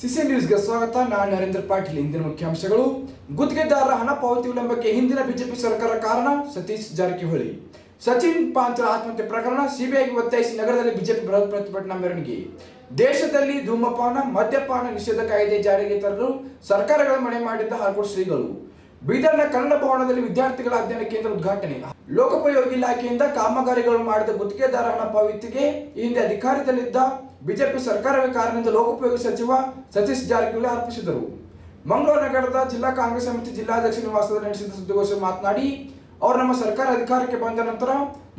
CC ನ್ಯೂಸ್ಗೆ ಸ್ವಾಗತ. ನಾನು ನರೇಂದ್ರ ಪಾಟೀಲ್. ಇಂದಿನ ಮುಖ್ಯಾಂಶಗಳು. ಗುತ್ತಿಗೆದಾರರ ಹಣ ಪಾವತಿ ವಿಳಂಬಕ್ಕೆ ಹಿಂದಿನ ಬಿಜೆಪಿ ಸರ್ಕಾರ ಕಾರಣ ಸತೀಶ್ ಜಾರಕಿಹೊಳಿ. ಸಚಿನ್ ಪಾಂಚರ ಆತ್ಮಹತ್ಯೆ ಪ್ರಕರಣ ಸಿಬಿಐಗೆ ಒತ್ತಾಯಿಸಿ ನಗರದಲ್ಲಿ ಬಿಜೆಪಿ ಬೃಹತ್ ಪ್ರತಿಭಟನಾ ಮೆರವಣಿಗೆ. ದೇಶದಲ್ಲಿ ಧೂಮಪಾನ, ಮದ್ಯಪಾನ ನಿಷೇಧ ಕಾಯ್ದೆ ಜಾರಿಗೆ ತರಲು ಸರ್ಕಾರಗಳ ಮನೆ ಮಾಡಿದ್ದ ಹೈಕೋರ್ಟ್ ಶ್ರೀಗಳು. ಬೀದರ್ನ ಕನ್ನಡ ಭವನದಲ್ಲಿ ವಿದ್ಯಾರ್ಥಿಗಳ ಅಧ್ಯಯನ ಕೇಂದ್ರ ಉದ್ಘಾಟನೆ. ಲೋಕೋಪಯೋಗಿ ಇಲಾಖೆಯಿಂದ ಕಾಮಗಾರಿಗಳು ಮಾಡಿದ ಗುತ್ತಿಗೆದಾರ ಹಣ ಪಾವತಿಗೆ ಈ ಹಿಂದೆ ಅಧಿಕಾರದಲ್ಲಿದ್ದ ಬಿಜೆಪಿ ಸರ್ಕಾರವೇ ಕಾರಣದಿಂದ ಲೋಕೋಪಯೋಗಿ ಸಚಿವ ಸತೀಶ್ ಜಾರಕಿಹೊಳಿ ಆರೋಪಿಸಿದರು. ಮಂಗಳೂರು ನಗರದ ಜಿಲ್ಲಾ ಕಾಂಗ್ರೆಸ್ ಸಮಿತಿ ಜಿಲ್ಲಾಧ್ಯಕ್ಷ ನಿವಾಸದಲ್ಲಿ ನಡೆಸಿದ ಸುದ್ದಿಗೋಷ್ಠಿ ಮಾತನಾಡಿ, ಅವರು ನಮ್ಮ ಸರ್ಕಾರ ಅಧಿಕಾರಕ್ಕೆ ಬಂದ ನಂತರ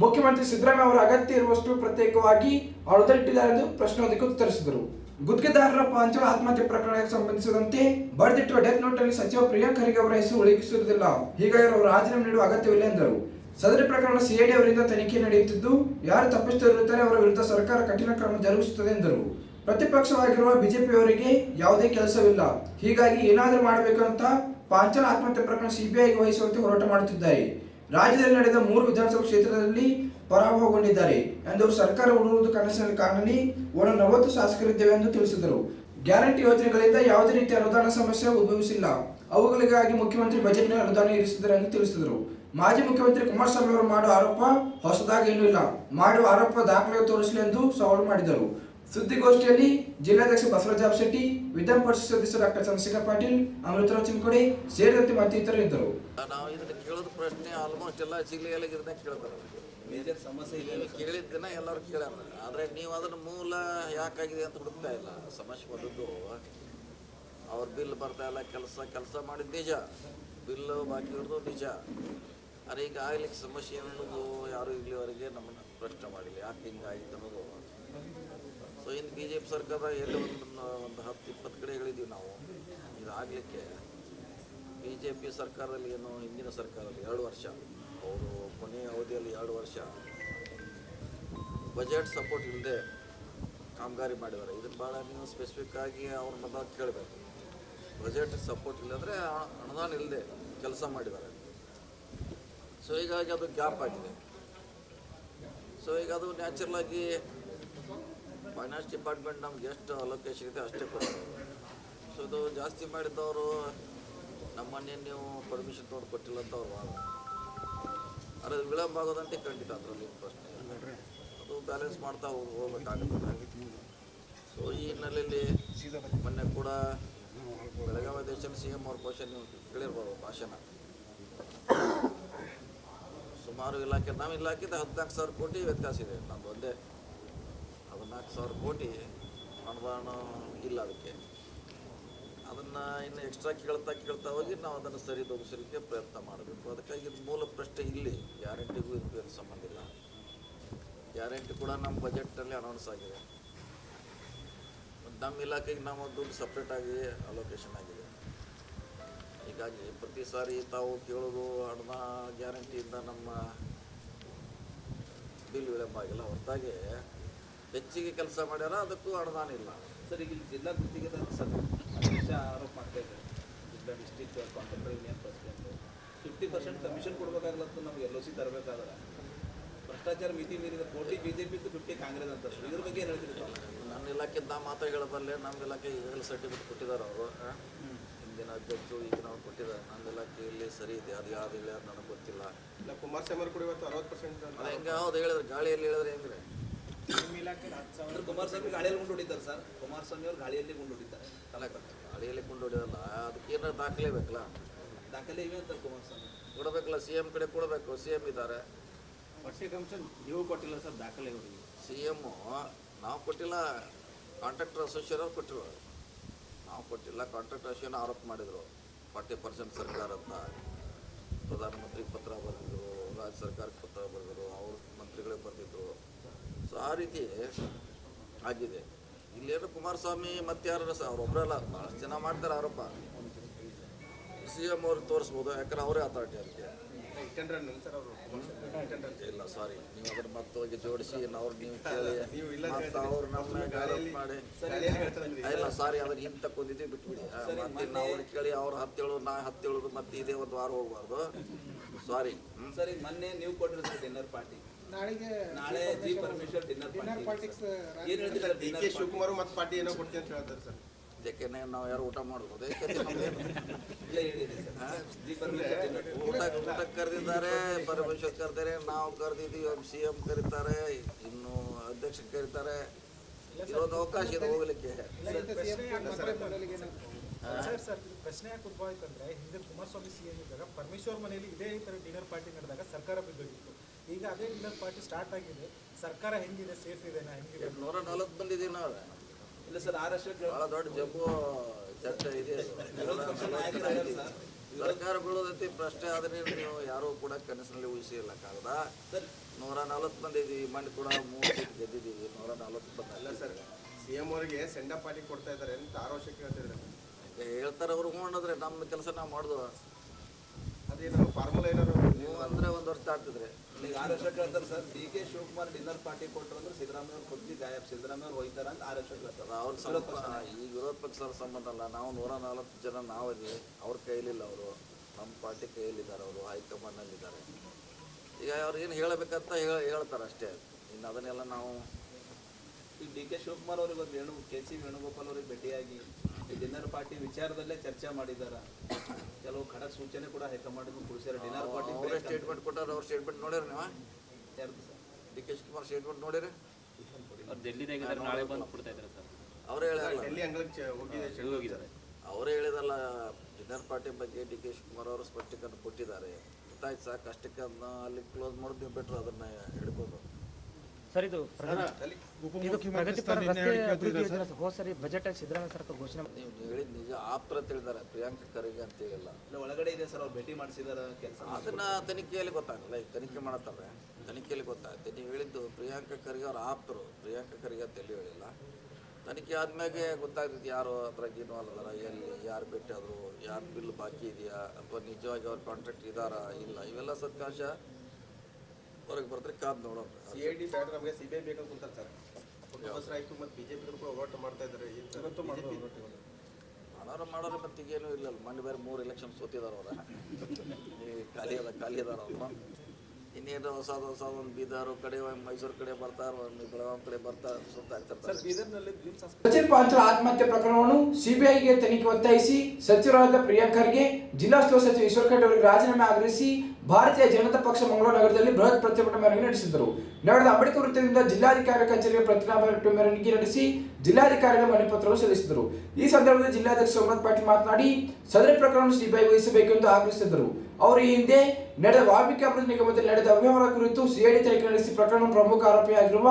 ಮುಖ್ಯಮಂತ್ರಿ ಸಿದ್ದರಾಮಯ್ಯ ಅವರ ಅಗತ್ಯ ಇರುವಷ್ಟು ಪ್ರತ್ಯೇಕವಾಗಿ ಅಳದಿಟ್ಟಿದ್ದಾರೆ ಎಂದು ಪ್ರಶ್ನೊಂದಕ್ಕೆ ಉತ್ತರಿಸಿದರು. ಗುತ್ತಿಗೆದಾರರ ಪಾಂಚಳ ಆತ್ಮಹತ್ಯೆ ಪ್ರಕರಣಕ್ಕೆ ಸಂಬಂಧಿಸಿದಂತೆ ಬರೆದಿಟ್ಟುವ ಡೆತ್ ನೋಟ್ನಲ್ಲಿ ಸಚಿವ ಪ್ರಿಯಾಂಕ್ ಖರ್ಗೆ ಅವರ ಹೆಸರು ಉಲ್ಲೇಖಿಸುವುದಿಲ್ಲ. ಹೀಗಾಗಿ ಅವರು ರಾಜೀನಾಮೆ ನೀಡುವ ಅಗತ್ಯವಿಲ್ಲ ಎಂದರು. ಸದರಿ ಪ್ರಕರಣ ಸಿಐಡಿ ಅವರಿಂದ ತನಿಖೆ ನಡೆಯುತ್ತಿದ್ದು, ಯಾರು ತಪ್ಪಿಸುತ್ತಿರುತ್ತಾರೆ ಅವರ ವಿರುದ್ಧ ಸರ್ಕಾರ ಕಠಿಣ ಕ್ರಮ ಜರುಗಿಸುತ್ತದೆ ಎಂದರು. ಪ್ರತಿಪಕ್ಷವಾಗಿರುವ ಬಿಜೆಪಿಯವರಿಗೆ ಯಾವುದೇ ಕೆಲಸವಿಲ್ಲ. ಹೀಗಾಗಿ ಏನಾದರೂ ಮಾಡಬೇಕು ಅಂತ ಪಾಂಚಲ ಆತ್ಮಹತ್ಯೆ ಪ್ರಕರಣ ಸಿಬಿಐಗೆ ವಹಿಸುವಂತೆ ಹೋರಾಟ ಮಾಡುತ್ತಿದ್ದಾರೆ. ರಾಜ್ಯದಲ್ಲಿ ನಡೆದ ಮೂರು ವಿಧಾನಸಭಾ ಕ್ಷೇತ್ರದಲ್ಲಿ ಪರಾಭವಗೊಂಡಿದ್ದಾರೆ ಎಂದು ಸರ್ಕಾರ ಉರುವುದು ಕನಸಿನ ಕಾಣಲಿ ಒಳ ನಲವತ್ತು ಶಾಸಕರಿದ್ದೇವೆ ಎಂದು ತಿಳಿಸಿದರು. ಗ್ಯಾರಂಟಿ ಯೋಜನೆಗಳಿಂದ ಯಾವುದೇ ರೀತಿಯ ಅನುದಾನ ಸಮಸ್ಯೆ ಉದ್ಭವಿಸಿಲ್ಲ. ಅವುಗಳಿಗಾಗಿ ಮುಖ್ಯಮಂತ್ರಿ ಬಜೆಟ್ನ ಅನುದಾನ ಇರಿಸಿದ್ದಾರೆ ಎಂದು ತಿಳಿಸಿದರು. ಮಾಜಿ ಮುಖ್ಯಮಂತ್ರಿ ಕುಮಾರಸ್ವಾಮಿ ಅವರು ಮಾಡುವ ಆರೋಪ ಹೊಸದಾಗಿ ಏನೂ ಇಲ್ಲ. ಮಾಡುವ ಆರೋಪ ದಾಖಲೆ ತೋರಿಸಲಿ ಎಂದು ಸವಾಲು ಮಾಡಿದರು. ಸುದ್ದಿಗೋಷ್ಠಿಯಲ್ಲಿ ಜಿಲ್ಲಾಧ್ಯಕ್ಷ ಬಸವರಾಜ ಶೆಟ್ಟಿ ವಿಧಾನ ಪರಿಷತ್ ಸದಸ್ಯ ಡಾಕ್ಟರ್ ಚಂದ್ರಶೇಖರ್ ಪಾಟೀಲ್, ಅಮೃತರಾವ್ ಚಿಂಕೋಡೆ ಸೇರಿದಂತೆ ಮತ್ತಿತರರು ಇದ್ದರು ನಾವು ಇದನ್ನ ಪ್ರಶ್ನೆ ಆಲ್ಮೋಸ್ಟ್ ಎಲ್ಲ ಜಿಲ್ಲೆಯಲ್ಲಿ ಇದನ್ನ ಕೇಳ್ತಾರೆ. ಮೇಜರ್ ಸಮಸ್ಯೆ ನೀವು ಕೇಳಿದ್ದನ್ನ ಎಲ್ಲರೂ ಕೇಳ್ಯಾರ ಆದರೆ ನೀವು ಅದನ್ನ ಮೂಲ ಯಾಕಾಗಿದೆ ಅಂತ ಹುಡುಕ್ತಾ ಇಲ್ಲ. ಸಮಸ್ಯೆ ಬಂದದ್ದು ಅವ್ರ ಬಿಲ್ ಬರ್ತಾ ಇಲ್ಲ, ಕೆಲಸ ಕೆಲಸ ಮಾಡಿದ ನಿಜ. ಬಿಲ್ಲು ಬಾಕಿ ಇರೋದು ನಿಜ. ಆದರೆ ಈಗ ಆಗ್ಲಿಕ್ಕೆ ಸಮಸ್ಯೆ ಅನ್ನೋದು ಯಾರು ಇಲ್ಲಿವರೆಗೆ ನಮ್ಮನ್ನು ಪ್ರಶ್ನೆ ಮಾಡಿಲ್ಲ. ಯಾಕೆ ಹಿಂಗಾಗಿತ್ತು ಅನ್ನೋದು. ಸೊ ಇನ್ನು ಬಿ ಜೆ ಪಿ ಸರ್ಕಾರ ಎಲ್ಲಿ ಒಂದು ಒಂದು ಹತ್ತು ಇಪ್ಪತ್ತು ಕಡೆ ಹೇಳಿದ್ದೀವಿ ನಾವು. ಇದಾಗಲಿಕ್ಕೆ ಬಿ ಜೆ ಪಿ ಸರ್ಕಾರದಲ್ಲಿ ಏನು, ಹಿಂದಿನ ಸರ್ಕಾರದಲ್ಲಿ ಎರಡು ವರ್ಷ. ಅವರು ಕೊನೆಯ ಅವಧಿಯಲ್ಲಿ ಎರಡು ವರ್ಷ ಬಜೆಟ್ ಸಪೋರ್ಟ್ ಇಲ್ಲದೆ ಕಾಮಗಾರಿ ಮಾಡಿದ್ದಾರೆ. ಇದನ್ನು ಭಾಳ ನೀವು ಸ್ಪೆಸಿಫಿಕ್ ಆಗಿ ಮತ ಕೇಳಬೇಕು. ಬಜೆಟ್ ಸಪೋರ್ಟ್ ಇಲ್ಲಂದರೆ ಅನುದಾನ ಇಲ್ಲದೆ ಕೆಲಸ ಮಾಡಿದ್ದಾರೆ. ಸೊ ಹೀಗಾಗಿ ಅದು ಗ್ಯಾಪ್ ಆಗಿದೆ. ಸೊ ಈಗ ಅದು ನ್ಯಾಚುರಲ್ ಆಗಿ ಫೈನಾನ್ಸ್ ಡಿಪಾರ್ಟ್ಮೆಂಟ್ ನಮ್ಗೆ ಎಷ್ಟು ಅಲೋಕೇಶನ್ ಇದೆ ಅಷ್ಟೇ ಕೊಡ್ತಾರೆ. ಸೊ ಇದು ಜಾಸ್ತಿ ಮಾಡಿದ್ದವರು ನಮ್ಮನ್ನೇ ನೀವು ಪರ್ಮಿಷನ್ ತೊಗೊಂಡು ಕೊಟ್ಟಿಲ್ಲ ಅಂತ ಅವ್ರು ಆದರೆ ವಿಳಂಬ ಆಗೋದಂತೆ ಖಂಡಿತ ಅದರಲ್ಲಿ ಪ್ರಶ್ನೆ ಅದು ಬ್ಯಾಲೆನ್ಸ್ ಮಾಡ್ತಾ ಹೋಗ್- ಹೋಗ್ಬೇಕಾಗುತ್ತೆ ಸೊ ಈ ಹಿನ್ನೆಲೆಯಲ್ಲಿ ಮೊನ್ನೆ ಕೂಡ ಬೆಳಗಾವಿ ದೇಶದ ಸಿ ಎಂ ಅವ್ರ ಕ್ವಶನ್ ನೀವು ಕೇಳಿರ್ಬೋದು ಭಾಷಣ. ಸುಮಾರು ಇಲಾಖೆ ನಮ್ಮ ಇಲಾಖೆದ ಹದಿನಾಲ್ಕು ಸಾವಿರ ಕೋಟಿ ವ್ಯತ್ಯಾಸ ಇದೆ. ನಮ್ದು ಒಂದೇ. ಹದಿನಾಲ್ಕು ಸಾವಿರ ಕೋಟಿ ಅನುದಾನ ಇಲ್ಲ ಅದಕ್ಕೆ. ಅದನ್ನು ಇನ್ನು ಎಕ್ಸ್ಟ್ರಾ ಕೇಳ್ತಾ ಕೇಳ್ತಾ ಹೋಗಿ ನಾವು ಅದನ್ನು ಸರಿದೂಗಿಸಲಿಕ್ಕೆ ಪ್ರಯತ್ನ ಮಾಡಬೇಕು. ಅದಕ್ಕಾಗಿ ಇದು ಮೂಲ ಪ್ರಶ್ನೆ ಇಲ್ಲಿ. ಗ್ಯಾರಂಟಿಗೂ ಇದಕ್ಕೂ ಸಂಬಂಧ ಇಲ್ಲ. ಗ್ಯಾರಂಟಿ ಕೂಡ ನಮ್ಮ ಬಜೆಟ್ನಲ್ಲಿ ಅನೌನ್ಸ್ ಆಗಿದೆ. ನಮ್ಮ ಇಲಾಖೆಗೆ ನಾವು ದುಡ್ಡು ಸಪ್ರೇಟಾಗಿ ಅಲೋಕೇಶನ್ ಆಗಿದೆ. ಹೀಗಾಗಿ ಪ್ರತಿ ಸಾರಿ ತಾವು ಕೇಳೋದು ಹಣ ಗ್ಯಾರಂಟಿಯಿಂದ ನಮ್ಮ ಬಿಲ್ ವಿಳಂಬ ಆಗಿಲ್ಲ. ಹೊರತಾಗಿ ಹೆಚ್ಚಿಗೆ ಕೆಲಸ ಮಾಡ್ಯಾರ, ಅದಕ್ಕೂ ಅನುದಾನ ಇಲ್ಲ. ಸರ್, ಈಗ ಜಿಲ್ಲಾ ಗುತ್ತಿಗೆದಾರ ಸರ್ ಅಧ್ಯಕ್ಷ ಆರೋಪ ಮಾಡ್ತಾ ಇದ್ದಾರೆ. ಜಿಲ್ಲಾ district contractor union president fifty percent commission ಕೊಡ್ಬೇಕಾಗ್ಲತ್ತ ನಮ್ಗೆ ಎಲ್ ಒ ಸಿ ತರಬೇಕಾದ್ರೆ ಭ್ರಷ್ಟಾಚಾರ ಮಿತಿ ಮೀರಿದ forty B J P fifty Congress ಅಂತ ಇದ್ರ ಬಗ್ಗೆ ಏನು ಹೇಳ್ತೀರಿ ತಾವು? ನನ್ನ ಇಲಾಖೆ ನಾ ಮಾತ್ರ ಹೇಳಬಲ್ಲೆ ನಮ್ಮ ಇಲಾಖೆ ಈಗಾಗಲೇ ಸರ್ಟಿಫಿಕೇಟ್ ಕೊಟ್ಟಿದ್ದಾರೆ ಅವರು. ಹಿಂದಿನ ಅಧ್ಯಕ್ಷರು ಈಗ ನಾವು ಕೊಟ್ಟಿದ್ದಾರೆ. ನಮ್ಮ ಇಲಾಖೆಯಲ್ಲಿ ಸರಿ ಇದೆ. ಅದು ಯಾವ್ದು ಅದು ನನಗೆ ಗೊತ್ತಿಲ್ಲ. ಇಲ್ಲ ಕುಮಾರಸ್ವಾಮಿ ಅವರು ಕೂಡ ಇವತ್ತು ಅರವತ್ತು ಪರ್ಸೆಂಟ್ ಅದು ಹೆಂಗೆ ಹೌದು ಹೇಳಿದ್ರೆ. ಗಾಳಿಯಲ್ಲಿ ಹೇಳಿದ್ರೆ ಹೆಂಗ್ರೆ? ಅಂದ್ರೆ ಕುಮಾರಸ್ವಾಮಿ ಗಾಳಿಯಲ್ಲಿ ಗುಂಡು ಹೊಡಿತಾರೆ ಸರ್ ಕುಮಾರಸ್ವಾಮಿ ಅವರು ಗಾಳಿಯಲ್ಲಿ ಗುಂಡು ಹೊಡಿತಾರೆ ಅಲ್ಲ ಗಾಳಿಯಲ್ಲಿ ಕೊಂಡು ಹೊಡೆಯೋದಲ್ಲ ಅದಕ್ಕೆ ಏನಾರು ದಾಖಲೆ ಬೇಕಲ್ಲ? ದಾಖಲೆ ಇವೆ ಅಂತ ಕುಮಾರಸ್ವಾಮಿ ಕೊಡಬೇಕಲ್ಲ ಸಿ ಎಂ ಕಡೆ ಕೊಡಬೇಕು ಸಿ ಎಂ ಇದ್ದಾರೆ. ನೀವು ಕೊಟ್ಟಿಲ್ಲ ಸರ್ ದಾಖಲೆ ಅವರಿಗೆ ಸಿ ಎಮ್ಮು ನಾವು ಕೊಟ್ಟಿಲ್ಲ ಕಾಂಟ್ರಾಕ್ಟರ್ ಅಸೋಸಿಯೇಟ್ ಅವ್ರು ಕೊಟ್ಟರು ನಾವು ಕೊಟ್ಟಿಲ್ಲ ಕಾಂಟ್ರಾಕ್ಟರ್ ಅಸೋಸಿಯೇಷನ್ ಆರೋಪ ಮಾಡಿದರು. ಫಾರ್ಟಿ ಪರ್ಸೆಂಟ್ ಸರ್ಕಾರ ಅಂತ. ಪ್ರಧಾನಮಂತ್ರಿ ಪತ್ರ ಬರೆದಿದ್ರು ರಾಜ್ಯ ಸರ್ಕಾರಕ್ಕೆ ಪತ್ರ ಬರೆದಿದ್ರು ಅವ್ರ ಮಂತ್ರಿಗಳೇ ಬರೆದಿದ್ರು. ಸೊ ಆ ರೀತಿ ಆಗಿದೆ. ಇಲ್ಲೇನು ಕುಮಾರಸ್ವಾಮಿ ಮತ್ತೆ ಯಾರು ಸಹ ಅವ್ರೊಬ್ಬರಲ್ಲ ಭಾಳಷ್ಟು ಜನ ಮಾಡ್ತಾರೆ ಆರೋಪ. ಸಿ ಎಂ ಅವ್ರಿಗೆ ತೋರಿಸ್ಬೋದು ಯಾಕಂದ್ರೆ ಅವರೇ ಅಥಾರಿಟಿ ಅದಕ್ಕೆ. ಇಲ್ಲ ಸಾರಿ ನೀವು ಅದನ್ನ ಮತ್ತೆ ಜೋಡಿಸಿ ಅವ್ರು ನೀವು ಕೇಳಿ. ಮತ್ತೆ ಅವ್ರು ನಮ್ಮ ಮಾಡಿ. ಇಲ್ಲ ಸಾರಿ ಅದನ್ನ ಹಿಂದೆ ತಕ್ಕೊಂಡಿದ್ದೀವಿ ಬಿಟ್ಬಿಡಿ. ಮತ್ತೆ ನಾವು ಕೇಳಿ ಅವ್ರ ಹತ್ತೇಳು ನಾ ಹತ್ತೇಳು ಮತ್ತೆ ಇದೇ ಒಂದು ವಾರ ಹೋಗ್ಬಾರ್ದು. ಸಾರಿ ಸರಿ ಮೊನ್ನೆ ನೀವು ಕೊಟ್ಟಿರೋ ಡಿನ್ನರ್ ಪಾರ್ಟಿ ನಾಳೆಗೆ ನಾಳೆ ಜಿ ಪರಮೇಶ್ವರ್ ಡಿನ್ನರ್ ಡಿನ್ನರ್ ಪಾರ್ಟಿಕ್ಸ್ ಏನ್ ಹೇಳ್ತೀರಾ ಡಿ ಕೆ ಶಿವಕುಮಾರ್ ಮತ್ತೆ ಪಾರ್ಟಿ ಏನೋ ಕೊಡ್ತೀನಿ ಅಂತ ಹೇಳ್ತಾರೆ ಸರ್. ಯಾಕೆಂದ್ರೆ ನಾವು ಯಾರು ಊಟ ಮಾಡ್ಬೋದು? ಊಟ ಊಟ ಕರೆದಿದ್ದಾರೆ ಪರಮೇಶ್ವರ್ ಕರೆದಿದ್ದಾರೆ ನಾವು ಕರೆದಿದ್ದೀವಿ ಸಿ ಎಂ ಕರೀತಾರೆ ಇನ್ನು ಅಧ್ಯಕ್ಷ ಕರೀತಾರೆ. ಇರೋದು ಅವಕಾಶ ಇದೆ ಹೋಗ್ಲಿಕ್ಕೆ. ಸರ್ ಸರ್ ಪ್ರಶ್ನೆ ಯಾಕೆ ಉದ್ಭವ ಆಯ್ತಂದ್ರೆ ಹಿಂದೆ ಕುಮಾರಸ್ವಾಮಿ ಸಿಎಂ ಇದ್ದಾಗ ಪರಮೇಶ್ವರ್ ಮನೆಯಲ್ಲಿ ಇದೇ ತರ ಡಿನ್ನರ್ ಪಾರ್ಟಿ ನಡೆದಾಗ ಸರ್ಕಾರ ಬಿದ್ದೋಗಿತ್ತು. ಈಗ ಅದೇ ಡಿನ್ನರ್ ಪಾರ್ಟಿ ಸ್ಟಾರ್ಟ್ ಆಗಿದೆ. ಸರ್ಕಾರ ಹೆಂಗಿದೆ ಸೇಫ್ ಇದೆ ಹೆಂಗಿದೆ? ನೂರ ನಲವತ್ತು ಬಂದಿದ್ದೀವಿ ನಾವು. ಇಲ್ಲ ಸರ್ ಆರ್ ಎಸ್ ಬಹಳ ದೊಡ್ಡ ಜಬ್ಬು ಚರ್ಚೆ ಇದೆ. ಸರ್ಕಾರ ಬೀಳೋದೈತಿ ಪ್ರಶ್ನೆ ಆದ್ರೆ ನೀವು ಯಾರು ಕೂಡ ಕನಸಿನಲ್ಲಿ ಊಹಿಸಿರ್ಲಕ್ಕಾಗದ ಸರ್. ನೂರ ನಲವತ್ತು ಬಂದಿದ್ದೀವಿ ಮಂಡಿ ಕೂಡ ಮೂರು ಸೀಟ್ ಗೆದ್ದಿದ್ದೀವಿ ನೂರ ನಲವತ್ತು ಅಲ್ಲ ಸರ್ ಸಿ ಎಂ ಅವರಿಗೆ ಸೆಂಡ ಪಾರ್ಟಿ ಕೊಡ್ತಾ ಇದ್ದಾರೆ ಅಂತ ಆರೋಗ್ಯ ಕೇಳ್ತಿದ್ದಾರೆ ಹೇಳ್ತಾರೆ ಅವ್ರು ಹ್ಞೂ ಅನ್ನೋದ್ರೆ ನಮ್ಮ ಕೆಲಸ ನಾವು ಮಾಡುದು. ಅದೇನು ಫಾರ್ಮುಲಾ ಏನಾರು ನೀವು ಅಂದ್ರೆ ಒಂದು ವರ್ಷ ಆಗ್ತಿದ್ರೆ ಈಗ ಆರ್ ಅಶೋಕ್ ಹೇಳ್ತಾರೆ sir D K Shivakumar dinner party ಕೊಟ್ಟರು ಅಂದ್ರೆ ಸಿದ್ದರಾಮಯ್ಯ ಅವ್ರು ಖುದ್ದಿ ಗಾಯಬ್ ಸಿದ್ದರಾಮಯ್ಯ ಅವ್ರು ಹೋಯ್ತಾರ ಅಂತ ಆರ್ ಅಶೋಕ್ ಹೇಳ್ತಾರೆ. ಅವ್ರ ಈ ವಿರೋಧ ಪಕ್ಷದ ಸಂಬಂಧ ಅಲ್ಲ ನಾವು ನೂರ ನಲವತ್ತು ಜನ ನಾವಿದ್ದೀವಿ. ಅವ್ರ ಕೈಲಿಲ್ಲ ಅವರು. ನಮ್ಮ ಪಾರ್ಟಿ ಕೈಯಲ್ಲಿದ್ದಾರೆ ಅವರು ಹೈಕಮಾಂಡ್ನಲ್ಲಿದ್ದಾರೆ. ಈಗ ಅವ್ರು ಏನು ಹೇಳಬೇಕಂತ ಹೇಳ ಹೇಳ್ತಾರೆ ಅಷ್ಟೇ. ಇನ್ನು ಅದನ್ನೆಲ್ಲ ನಾವು ಈಗ ಡಿ ಕೆ ಶಿವಕುಮಾರ್ ಅವ್ರಿಗೆ ಒಂದು ವೇಣು ಕೆ ಸಿ ವೇಣುಗೋಪಾಲ್ ಅವ್ರಿಗೆ ಭೇಟಿಯಾಗಿ ಈ ಡಿನ್ನರ್ ಪಾರ್ಟಿ ವಿಚಾರದಲ್ಲೇ ಚರ್ಚೆ ಮಾಡಿದ್ದಾರೆ ಕೆಲವು ಖಡಕ್ ಸೂಚನೆ ಕೂಡ ಹೈಕಮಾಂಡ್ ಕೊಡಿಸ್ಯಾರ ಡಿನ್ನರ್ ಪಾರ್ಟಿ ಅವರೇ ಸ್ಟೇಟ್ಮೆಂಟ್ ಕೊಟ್ಟಾರ ಅವ್ರ ಸ್ಟೇಟ್ಮೆಂಟ್ ನೋಡ್ಯಾರ ನೀವು? Sir? D K Shivakumar statement ನೋಡ್ಯಾರ? ಅವ್ರು ಡೆಲ್ಲಿದಾಗ ಇದ್ದಾರೆ ನಾಳೆ ಬಂದು ಕೊಡ್ತಾ ಇದ್ದಾರೆ ಸರ್. ಅವರೇ ಹೇಳ್ಯಾರಲ್ಲ. ಡೆಲ್ಲಿ ಅಂಗಳಕ್ಕೆ ಹೋಗಿದೆ ಎಲ್ಲಿ ಹೋಗಿದ್ದಾರೆ. ಅವರೇ ಹೇಳಿದಲ್ಲ ಡಿನ್ನರ್ ಪಾರ್ಟಿ ಬಗ್ಗೆ ಡಿ ಕೆ ಶಿವಕುಮಾರ್ ಅವರು ಸ್ಪಷ್ಟೀಕರಣ ಕೊಟ್ಟಿದ್ದಾರೆ. ಗೊತ್ತಾಯ್ತು ಸಾಕು ಅಷ್ಟಕ್ಕೆ ಅದನ್ನ ಅಲ್ಲಿ ಕ್ಲೋಸ್ ಮಾಡೋದು ನೀವು ಬೆಟ್ರು ಅದನ್ನ ಹಿಡ್ಬೋದು ಸರ್ ಇದು. ಹೋದ್ ಸರಿ ಬಜೆಟ್ ಸಿದ್ದರಾಮಯ್ಯ ಸರ್ಕಾರ ಘೋಷಣೆ ನೀವು ಹೇಳಿದ ನಿಜ ಆಪ್ತರ ಅಂತ ಹೇಳಿದ್ದಾರೆ ಪ್ರಿಯಾಂಕ ಖರ್ಗೆ ಅಂತ ಹೇಳಿಲ್ಲ. ಒಳಗಡೆ ಇದೆ ಸರ್ ಅವ್ರು ಭೇಟಿ ಮಾಡಿಸಿದಾರ ಕೆಲಸ ಅದನ್ನ ತನಿಖೆಯಲ್ಲಿ ಗೊತ್ತಾಗಲ್ಲ ಈಗ ತನಿಖೆ ಮಾಡತ್ತಾರೆ ತನಿಖೆಯಲ್ಲಿ ಗೊತ್ತಾಗುತ್ತೆ. ನೀವು ಹೇಳಿದ್ದು ಪ್ರಿಯಾಂಕ ಖರ್ಗೆ ಅವ್ರ ಆಪ್ತರು ಪ್ರಿಯಾಂಕ ಖರ್ಗೆ ಅಂತ ಎಲ್ಲಿ ಹೇಳಿಲ್ಲ. ತನಿಖೆ ಆದ್ಮೇಲೆ ಗೊತ್ತಾಗ್ತೈತಿ ಯಾರು ಅದ್ರಾಗ ಇನ್ವಾಲ್ವ್ ಅದಾರ ಎಲ್ಲಿ ಯಾರು ಭೇಟಿಯಾದ್ರು ಯಾರು ಬಿಲ್ ಬಾಕಿ ಇದೆಯಾ ಅಥವಾ ನಿಜವಾಗಿ ಅವ್ರ ಕಾಂಟ್ರಾಕ್ಟ್ ಇದಾರಾ ಇಲ್ಲ ಇವೆಲ್ಲ ಸತ್ಯಾಂಶ ಹೊರಗೆ ಬರ್ತಾರೆ ಕಾದ್ ನೋಡೋಣ ಸಿ ಐ ಡಿ ಬ್ಯಾಡ ನಮಗೆ ಸಿ ಬಿ ಐ ಬೇಕಂತ ಕುಂತಾರೆ ಸರ್. ಆಯ್ತು ಮತ್ತು ಪಿ ಕೂಡ ಹೋರಾಟ ಮಾಡ್ತಾ ಇದ್ದಾರೆ ಮಾಡೋರು ಮಾಡೋರು ಮತ್ತೆ ಇಲ್ಲ ಇಲ್ಲಲ್ಲ. ಮೊನ್ನೆ ಬೇರೆ ಮೂರು ಎಲೆಕ್ಷನ್ ಸೋತಿದಾರ ಅವ್ರ. ಈ ಖಾಲಿ ಅದ ಖಾಲಿ ಅದಾರ ಅವ್ರು. ಇನ್ನೇನು ಹೊಸ ಹೊಸ ಒಂದು ಬೀದರ್ ಕಡೆ ಮೈಸೂರು ಕಡೆ ಬರ್ತಾರ ಒಂದು ಬೆಳಗಾವಿ ಕಡೆ ಬರ್ತಾರ ಸಚಿನ್ ಪಾಂಚಲ ಆತ್ಮಹತ್ಯೆ ಪ್ರಕರಣವನ್ನು ಸಿಬಿಐಗೆ ತನಿಖೆ ಒತ್ತಾಯಿಸಿ ಸಚಿವರಾದ ಪ್ರಿಯಾಂಕರ್ಗೆ ಜಿಲ್ಲಾ ಉಸ್ತುವಾರಿ ಸಚಿವ ಈಶ್ವರ್ ಖಂಡ್ ಅವರಿಗೆ ರಾಜೀನಾಮೆ ಆಗ್ರಹಿಸಿ ಭಾರತೀಯ ಜನತಾ ಪಕ್ಷ ಮಂಗಳೂರು ನಗರದಲ್ಲಿ ಬೃಹತ್ ಪ್ರತಿಭಟನೆ ಮೆರವಣಿಗೆ ನಡೆಸಿದರು ನಗರದ ಅಂಬೇಡ್ಕರ್ ವೃತ್ತದಿಂದ ಜಿಲ್ಲಾಧಿಕಾರಿ ಕಚೇರಿಗೆ ಪ್ರತಿಭಟನೆ ಮೆರವಣಿಗೆ ನಡೆಸಿ ಜಿಲ್ಲಾಧಿಕಾರಿಗಳ ಮನೆ ಪತ್ರವನ್ನು ಸಲ್ಲಿಸಿದರು ಈ ಸಂದರ್ಭದಲ್ಲಿ ಜಿಲ್ಲಾಧ್ಯಕ್ಷ ಸೋಮನಾಥ್ ಪಾಟೀಲ್ ಮಾತನಾಡಿ ಸದರಿ ಪ್ರಕರಣವನ್ನು ಸಿಬಿಐ ವಹಿಸಬೇಕೆಂದು ಆಗ್ರಹಿಸಿದರು ಅವರು ಈ ಹಿಂದೆ ನಡೆದ ವಾಲ್ಮೀಕಿ ಅಭಿವೃದ್ಧಿ ನಿಗಮದಲ್ಲಿ ನಡೆದ ಅವ್ಯವಹಾರ ಕುರಿತು ಸಿಐಡಿ ತನಿಖೆ ನಡೆಸಿ ಪ್ರಕರಣ ಪ್ರಮುಖ ಆರೋಪಿಯಾಗಿರುವ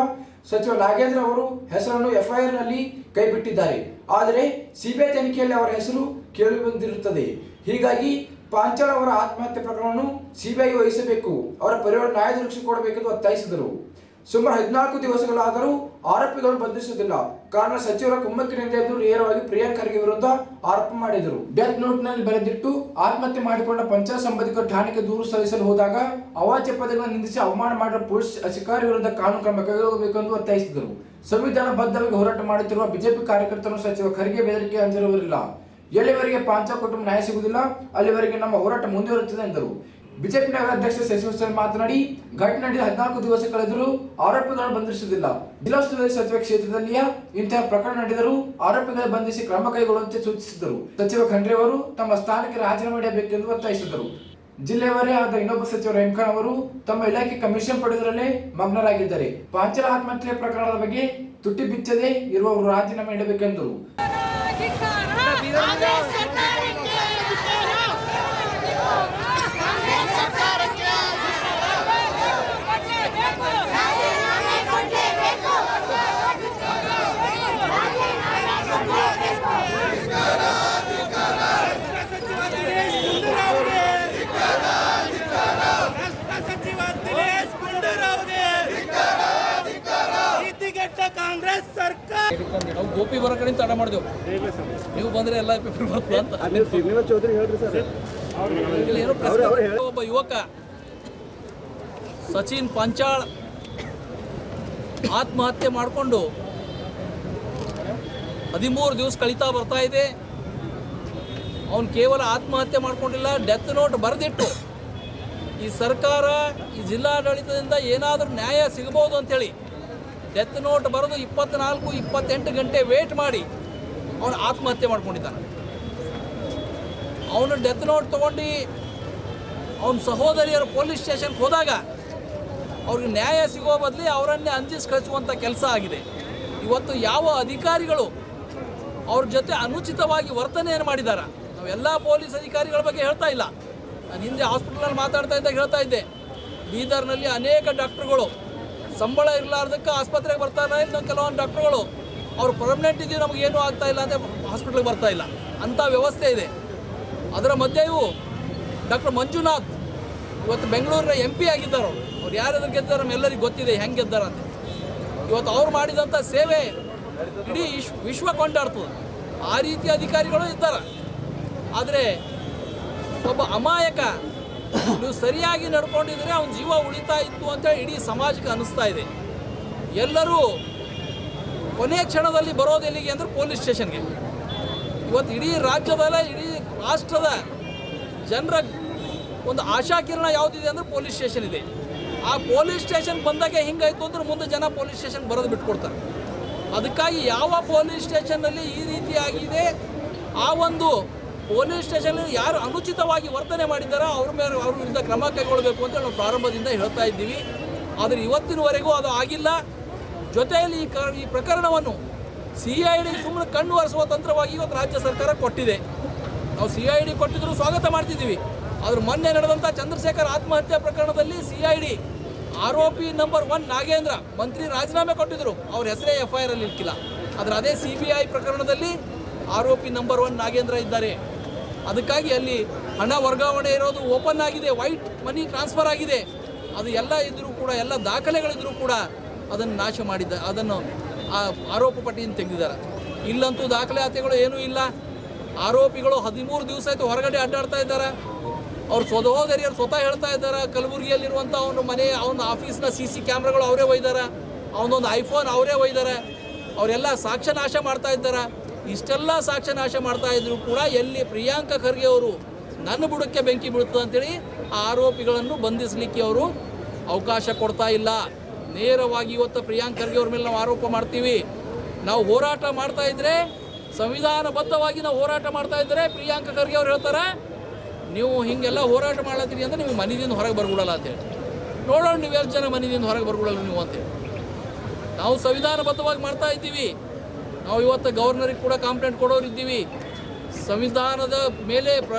ಸಚಿವ ನಾಗೇಂದ್ರ ಅವರು ಹೆಸರನ್ನು ಎಫ್ಐಆರ್ನಲ್ಲಿ ಕೈಬಿಟ್ಟಿದ್ದಾರೆ. ಆದರೆ ಸಿಬಿಐ ತನಿಖೆಯಲ್ಲಿ ಅವರ ಹೆಸರು ಕೇಳಿ ಬಂದಿರುತ್ತದೆ. ಹೀಗಾಗಿ ಪಾಂಚಾಳ ಅವರ ಆತ್ಮಹತ್ಯೆ ಪ್ರಕರಣವನ್ನು ಸಿಬಿಐ ವಹಿಸಬೇಕು. ಅವರ ಪರಿವಾರ ನ್ಯಾಯ ಕೊಡಬೇಕೆಂದು ಒತ್ತಾಯಿಸಿದರು. ಸುಮಾರು ಹದಿನಾಲ್ಕು ದಿವಸಗಳಾದರೂ ಆರೋಪಿಗಳನ್ನು ಬಂಧಿಸುವುದಿಲ್ಲ. ಕಾರಣ ಸಚಿವರ ಕುಮ್ಮಕ್ಕಿನಿಂದ ಎದ್ದು ನೇರವಾಗಿ ಪ್ರಿಯಾಂಕ್ ಖರ್ಗೆ ವಿರುದ್ಧ ಆರೋಪ ಮಾಡಿದರು. ಡೆತ್ ನೋಟ್ನಲ್ಲಿ ಬರೆದಿಟ್ಟು ಆತ್ಮಹತ್ಯೆ ಮಾಡಿಕೊಂಡ ಪಂಚಾಯತ್ ಸಂಬಂಧಿಕರು ಠಾಣೆಗೆ ದೂರು ಸಲ್ಲಿಸಲು ಹೋದಾಗ ಅವಾಚ್ಯ ಪದಗಳನ್ನು ನಿಂದಿಸಿ ಅವಮಾನ ಮಾಡಿದ ಪೊಲೀಸ್ ಅಧಿಕಾರಿ ವಿರುದ್ಧ ಕಾನೂನು ಕ್ರಮ ಕೈಗೊಳ್ಳಬೇಕೆಂದು ಒತ್ತಾಯಿಸಿದರು. ಸಂವಿಧಾನ ಬದ್ಧವಾಗಿ ಹೋರಾಟ ಮಾಡುತ್ತಿರುವ ಬಿಜೆಪಿ ಕಾರ್ಯಕರ್ತರು ಸಚಿವ ಖರ್ಗೆ ಬೆದರಿಕೆ ಅಂದಿರುವುದಿಲ್ಲ ಎಲ್ಲಿವರೆಗೆ ಪಾಂಚ ಕುಟುಂಬ ನ್ಯಾಯ ಸಿಗುವುದಿಲ್ಲ, ಅಲ್ಲಿವರೆಗೆ ನಮ್ಮ ಹೋರಾಟ ಮುಂದುವರಿಯುತ್ತದೆ ಎಂದರು. ಬಿಜೆಪಿ ನಗರ ಅಧ್ಯಕ್ಷ ಶಶಿಭೂಷಣ್ ಮಾತನಾಡಿ, ಘಟನೆ ನಡೆದ ಹದಿನಾಲ್ಕು ದಿವಸ ಕಳೆದರೂ ಆರೋಪಿಗಳನ್ನು ಬಂಧಿಸುವುದಿಲ್ಲ. ಜಿಲ್ಲಾ ಉಸ್ತುವಾರಿ ಸಚಿವ ಕ್ಷೇತ್ರದಲ್ಲಿಯ ಇಂತಹ ಪ್ರಕರಣ ನಡೆದರೂ ಆರೋಪಿಗಳು ಬಂಧಿಸಿ ಕ್ರಮ ಕೈಗೊಳ್ಳುವಂತೆ ಸೂಚಿಸಿದರು ಸಚಿವ ಖಂಡ್ರೆ ಅವರು ತಮ್ಮ ಸ್ಥಾನಕ್ಕೆ ರಾಜೀನಾಮೆ ನೀಡಬೇಕೆಂದು ಒತ್ತಾಯಿಸಿದರು ಜಿಲ್ಲೆಯವರೇ ಆದ ಇನ್ನೊಬ್ಬ ಸಚಿವ ರೇಮ್ಖಾನ್ ಅವರು ತಮ್ಮ ಇಲಾಖೆ ಕಮಿಷನ್ ಪಡೆದರಲ್ಲೇ ಮಗ್ನರಾಗಿದ್ದಾರೆ. ಪಾಂಚಲ ಆತ್ಮಹತ್ಯೆ ಪ್ರಕರಣದ ಬಗ್ಗೆ ತುಟ್ಟಿ ಬಿಚ್ಚದೆ ಇರುವವರು ರಾಜೀನಾಮೆ ನೀಡಬೇಕೆಂದರು. ನಾವು ಗೋಪಿ ಬರೋ ಕಡೆಯಿಂದ ತಡ ಮಾಡಿದೆವು. ನೀವು ಬಂದ್ರೆ ಎಲ್ಲ ಪೇಪರ್ ಬರ್ತದೆ ಅಂತ. ಇಲ್ಲಿ ಏನೋ conference ಒಬ್ಬ ಯುವಕ ಸಚಿನ್ ಪಂಚಾಳ್ ಆತ್ಮಹತ್ಯೆ ಮಾಡಿಕೊಂಡು ಹದಿಮೂರು ದಿವಸ ಕಳೀತಾ ಬರ್ತಾ ಇದೆ. ಅವನು ಕೇವಲ ಆತ್ಮಹತ್ಯೆ ಮಾಡ್ಕೊಂಡಿಲ್ಲ ಡೆತ್ ನೋಟ್ ಬರೆದಿಟ್ಟು ಈ ಸರ್ಕಾರ ಈ ಜಿಲ್ಲಾಡಳಿತದಿಂದ ಏನಾದರೂ ನ್ಯಾಯ ಸಿಗಬಹುದು ಅಂತೇಳಿ ಡೆತ್ ನೋಟ್ ಬರೆದು ಇಪ್ಪತ್ನಾಲ್ಕು, ಇಪ್ಪತ್ತೆಂಟು ಗಂಟೆ ವೇಟ್ ಮಾಡಿ. ಅವನು ಆತ್ಮಹತ್ಯೆ ಮಾಡ್ಕೊಂಡಿದ್ದಾನೆ. ಅವನು ಡೆತ್ ನೋಟ್ ತೊಗೊಂಡು ಅವನ ಸಹೋದರಿಯರು ಪೊಲೀಸ್ ಸ್ಟೇಷನ್ಗೆ ಹೋದಾಗ ಅವ್ರಿಗೆ ನ್ಯಾಯ ಸಿಗೋ ಬದಲಿ ಅವರನ್ನೇ ಅಂಜಿಸಿ ಕಳಿಸುವಂಥ ಕೆಲಸ ಆಗಿದೆ. ಇವತ್ತು ಯಾವ ಅಧಿಕಾರಿಗಳು ಅವ್ರ ಜೊತೆ ಅನುಚಿತವಾಗಿ ವರ್ತನೆಯನ್ನು ಮಾಡಿದ್ದಾರೆ ನಾವೆಲ್ಲ ಪೊಲೀಸ್ ಅಧಿಕಾರಿಗಳ ಬಗ್ಗೆ ಹೇಳ್ತಾ ಇಲ್ಲ. ನಾನು ಹಿಂದೆ ಹಾಸ್ಪಿಟಲಲ್ಲಿ ಮಾತಾಡ್ತಾ ಇದ್ದಾಗ ಹೇಳ್ತಾ ಇದ್ದೆ. ಬೀದರ್ನಲ್ಲಿ ಅನೇಕ ಡಾಕ್ಟ್ರುಗಳು ಸಂಬಳ ಇರಲಾರ್ದಕ್ಕೆ ಆಸ್ಪತ್ರೆಗೆ ಬರ್ತಾರೆ ಇನ್ನು ಕೆಲವೊಂದು ಡಾಕ್ಟ್ರುಗಳು? ಅವ್ರು ಪರ್ಮನೆಂಟ್ ಇದ್ದೀವಿ, ನಮಗೆ ಏನೂ ಆಗ್ತಾ ಇಲ್ಲ ಅಂದರೆ ಹಾಸ್ಪಿಟ್ಲಿಗೆ ಬರ್ತಾ ಇಲ್ಲ. ಅಂಥ ವ್ಯವಸ್ಥೆ ಇದೆ. ಅದರ ಮಧ್ಯೆಯೂ ಡಾಕ್ಟರ್ ಮಂಜುನಾಥ್. ಇವತ್ತು ಬೆಂಗಳೂರಿನ ಎಂ ಪಿ ಅವರು. ಅವ್ರು ಯಾರಾದ್ರೂ ಗೆದ್ದಾರ ಗೊತ್ತಿದೆ, ಹೆಂಗೆ ಗೆದ್ದಾರ ಅಂತ. ಇವತ್ತು ಅವ್ರು ಮಾಡಿದಂಥ ಸೇವೆ ಇಡೀ ವಿಶ್, ವಿಶ್ವ ಕೊಂಡಾಡ್ತದೆ. ಆ ರೀತಿಯ ಅಧಿಕಾರಿಗಳು ಇದ್ದಾರೆ. ಆದರೆ ಒಬ್ಬ ಅಮಾಯಕ ನೀವು ಸರಿಯಾಗಿ ನಡ್ಕೊಂಡಿದ್ರೆ ಅವನ ಜೀವ ಉಳಿತಾ ಇತ್ತು ಅಂತ ಇಡೀ ಸಮಾಜಕ್ಕೆ ಅನಿಸ್ತಾ ಇದೆ. ಎಲ್ಲರೂ ಕೊನೆ ಕ್ಷಣದಲ್ಲಿ ಬರೋದು ಎಲ್ಲಿಗೆ ಅಂದ್ರೆ ಪೊಲೀಸ್ ಸ್ಟೇಷನ್ಗೆ. ಇವತ್ತು ಇಡೀ ರಾಜ್ಯದಲ್ಲ, ಇಡೀ ರಾಷ್ಟ್ರದ ಜನರ ಒಂದು ಆಶಾಕಿರಣ ಯಾವುದಿದೆ ಅಂದ್ರೆ ಪೊಲೀಸ್ ಸ್ಟೇಷನ್ ಇದೆ. ಆ ಪೊಲೀಸ್ ಸ್ಟೇಷನ್ ಬಂದಾಗೆ ಹಿಂಗಾಯ್ತು ಅಂದ್ರೆ ಮುಂದೆ ಜನ ಪೊಲೀಸ್ ಸ್ಟೇಷನ್ ಬರೋದು ಬಿಟ್ಕೊಡ್ತಾರೆ. ಅದಕ್ಕಾಗಿ ಯಾವ ಪೊಲೀಸ್ ಸ್ಟೇಷನ್ನಲ್ಲಿ ಈ ರೀತಿಯಾಗಿದೆ, ಆ ಒಂದು ಪೊಲೀಸ್ ಸ್ಟೇಷನ್ ಯಾರು ಅನುಚಿತವಾಗಿ ವರ್ತನೆ ಮಾಡಿದ್ದಾರೋ ಅವ್ರ ಮೇಲೆ ಅವ್ರ ವಿರುದ್ಧ ಕ್ರಮ ಕೈಗೊಳ್ಳಬೇಕು ಅಂತ ನಾವು ಪ್ರಾರಂಭದಿಂದ ಹೇಳ್ತಾ ಇದ್ದೀವಿ. ಆದರೆ ಇವತ್ತಿನವರೆಗೂ ಅದು ಆಗಿಲ್ಲ. ಜೊತೆಯಲ್ಲಿ ಈ ಕ ಈ ಪ್ರಕರಣವನ್ನು ಸಿ ಐ ಡಿ ಸುಮ್ಮನೆ ಕಣ್ಣು ಒರೆಸುವ ತಂತ್ರವಾಗಿ ಇವತ್ತು ರಾಜ್ಯ ಸರ್ಕಾರ ಕೊಟ್ಟಿದೆ. ನಾವು ಸಿ ಐ ಡಿ ಕೊಟ್ಟಿದ್ರು ಸ್ವಾಗತ ಮಾಡ್ತಿದ್ದೀವಿ. ಆದರೆ ಮೊನ್ನೆ ನಡೆದಂಥ ಚಂದ್ರಶೇಖರ್ ಆತ್ಮಹತ್ಯೆ ಪ್ರಕರಣದಲ್ಲಿ ಸಿ ಐ ಡಿ ಆರೋಪಿ ನಂಬರ್ ಒನ್ ನಾಗೇಂದ್ರ ಮಂತ್ರಿ ರಾಜೀನಾಮೆ ಕೊಟ್ಟಿದ್ರು. ಅವ್ರ ಹೆಸರೇ ಎಫ್ ಐ ಆರ್ ಅಲ್ಲಿ ಇರ್ಕಿಲ್ಲ ಆದರೆ ಅದೇ ಸಿ ಬಿ ಐ ಪ್ರಕರಣದಲ್ಲಿ ಆರೋಪಿ ನಂಬರ್ ಒನ್ ನಾಗೇಂದ್ರ ಇದ್ದಾರೆ. ಅದಕ್ಕಾಗಿ ಅಲ್ಲಿ ಹಣ ವರ್ಗಾವಣೆ ಇರೋದು ಓಪನ್ ಆಗಿದೆ, ವೈಟ್ ಮನಿ ಟ್ರಾನ್ಸ್ಫರ್ ಆಗಿದೆ. ಅದು ಎಲ್ಲ ಇದ್ರೂ ಕೂಡ, ಎಲ್ಲ ದಾಖಲೆಗಳಿದ್ದರೂ ಕೂಡ ಅದನ್ನು ನಾಶ ಮಾಡಿದ್ದ ಅದನ್ನು ಆರೋಪ ಪಟ್ಟಿಯನ್ನು ತೆಗೆದಿದ್ದಾರೆ. ಇಲ್ಲಂತೂ ದಾಖಲಾತಿಗಳು ಏನೂ ಇಲ್ಲ. ಆರೋಪಿಗಳು ಹದಿಮೂರು ದಿವಸ ಆಯಿತು ಹೊರಗಡೆ ಅಡ್ಡಾಡ್ತಾ ಇದ್ದಾರೆ. ಅವ್ರ ಸಹೋದರಿಯರು ಸ್ವತಃ ಹೇಳ್ತಾ ಇದ್ದಾರೆ, ಕಲಬುರಗಿಯಲ್ಲಿರುವಂಥ ಅವನ ಮನೆ, ಅವನ ಆಫೀಸ್ನ ಸಿ ಸಿ ಕ್ಯಾಮ್ರಾಗಳು ಅವರೇ ಒಯ್ದಾರ. ಅವನೊಂದು ಐಫೋನ್ ಅವರೇ ಒಯ್ದಾರೆ. ಅವರೆಲ್ಲ ಸಾಕ್ಷ್ಯ ನಾಶ ಮಾಡ್ತಾ ಇದ್ದಾರೆ. ಇಷ್ಟೆಲ್ಲ ಸಾಕ್ಷ್ಯ ನಾಶ ಮಾಡ್ತಾ ಇದ್ರು ಕೂಡ ಎಲ್ಲಿ ಪ್ರಿಯಾಂಕ ಖರ್ಗೆ ಅವರು ನನ್ನ ಬುಡಕ್ಕೆ ಬೆಂಕಿ ಬೀಳುತ್ತದೆ ಅಂತೇಳಿ ಆ ಆರೋಪಿಗಳನ್ನು ಬಂಧಿಸಲಿಕ್ಕೆ ಅವರು ಅವಕಾಶ ಕೊಡ್ತಾ ಇಲ್ಲ. ನೇರವಾಗಿ ಇವತ್ತು ಪ್ರಿಯಾಂಕ್ ಖರ್ಗೆ ಅವ್ರ ಮೇಲೆ ನಾವು ಆರೋಪ ಮಾಡ್ತೀವಿ. ನಾವು ಹೋರಾಟ ಮಾಡ್ತಾ ಇದ್ರೆ, ಸಂವಿಧಾನಬದ್ಧವಾಗಿ ನಾವು ಹೋರಾಟ ಮಾಡ್ತಾ ಇದ್ದರೆ ಪ್ರಿಯಾಂಕ ಖರ್ಗೆ ಅವ್ರು ಹೇಳ್ತಾರೆ, ನೀವು ಹಿಂಗೆಲ್ಲ ಹೋರಾಟ ಮಾಡ್ಲತ್ತೀರಿ ಅಂದ್ರೆ ನೀವು ಮನೆಯಿಂದ ಹೊರಗೆ ಬರ್ಬಿಡಲ್ಲ ಅಂತೇಳಿ ನೋಡೋಣ ನೀವು ಎಷ್ಟು ಜನ ಮನೆಯಿಂದ ಹೊರಗೆ ಬರ್ಬಿಡಲ್ಲ ನೀವು ಅಂತೇಳಿ ನಾವು ಸಂವಿಧಾನಬದ್ಧವಾಗಿ ಮಾಡ್ತಾ ಇದ್ದೀವಿ. ನಾವು ಇವತ್ತು ಗವರ್ನರಿಗೆ ಕೂಡ ಕಾಂಪ್ಲೇಂಟ್ ಕೊಡೋರು ಇದ್ದೀವಿ ಸಂವಿಧಾನದ ಮೇಲೆ ಪ್ರ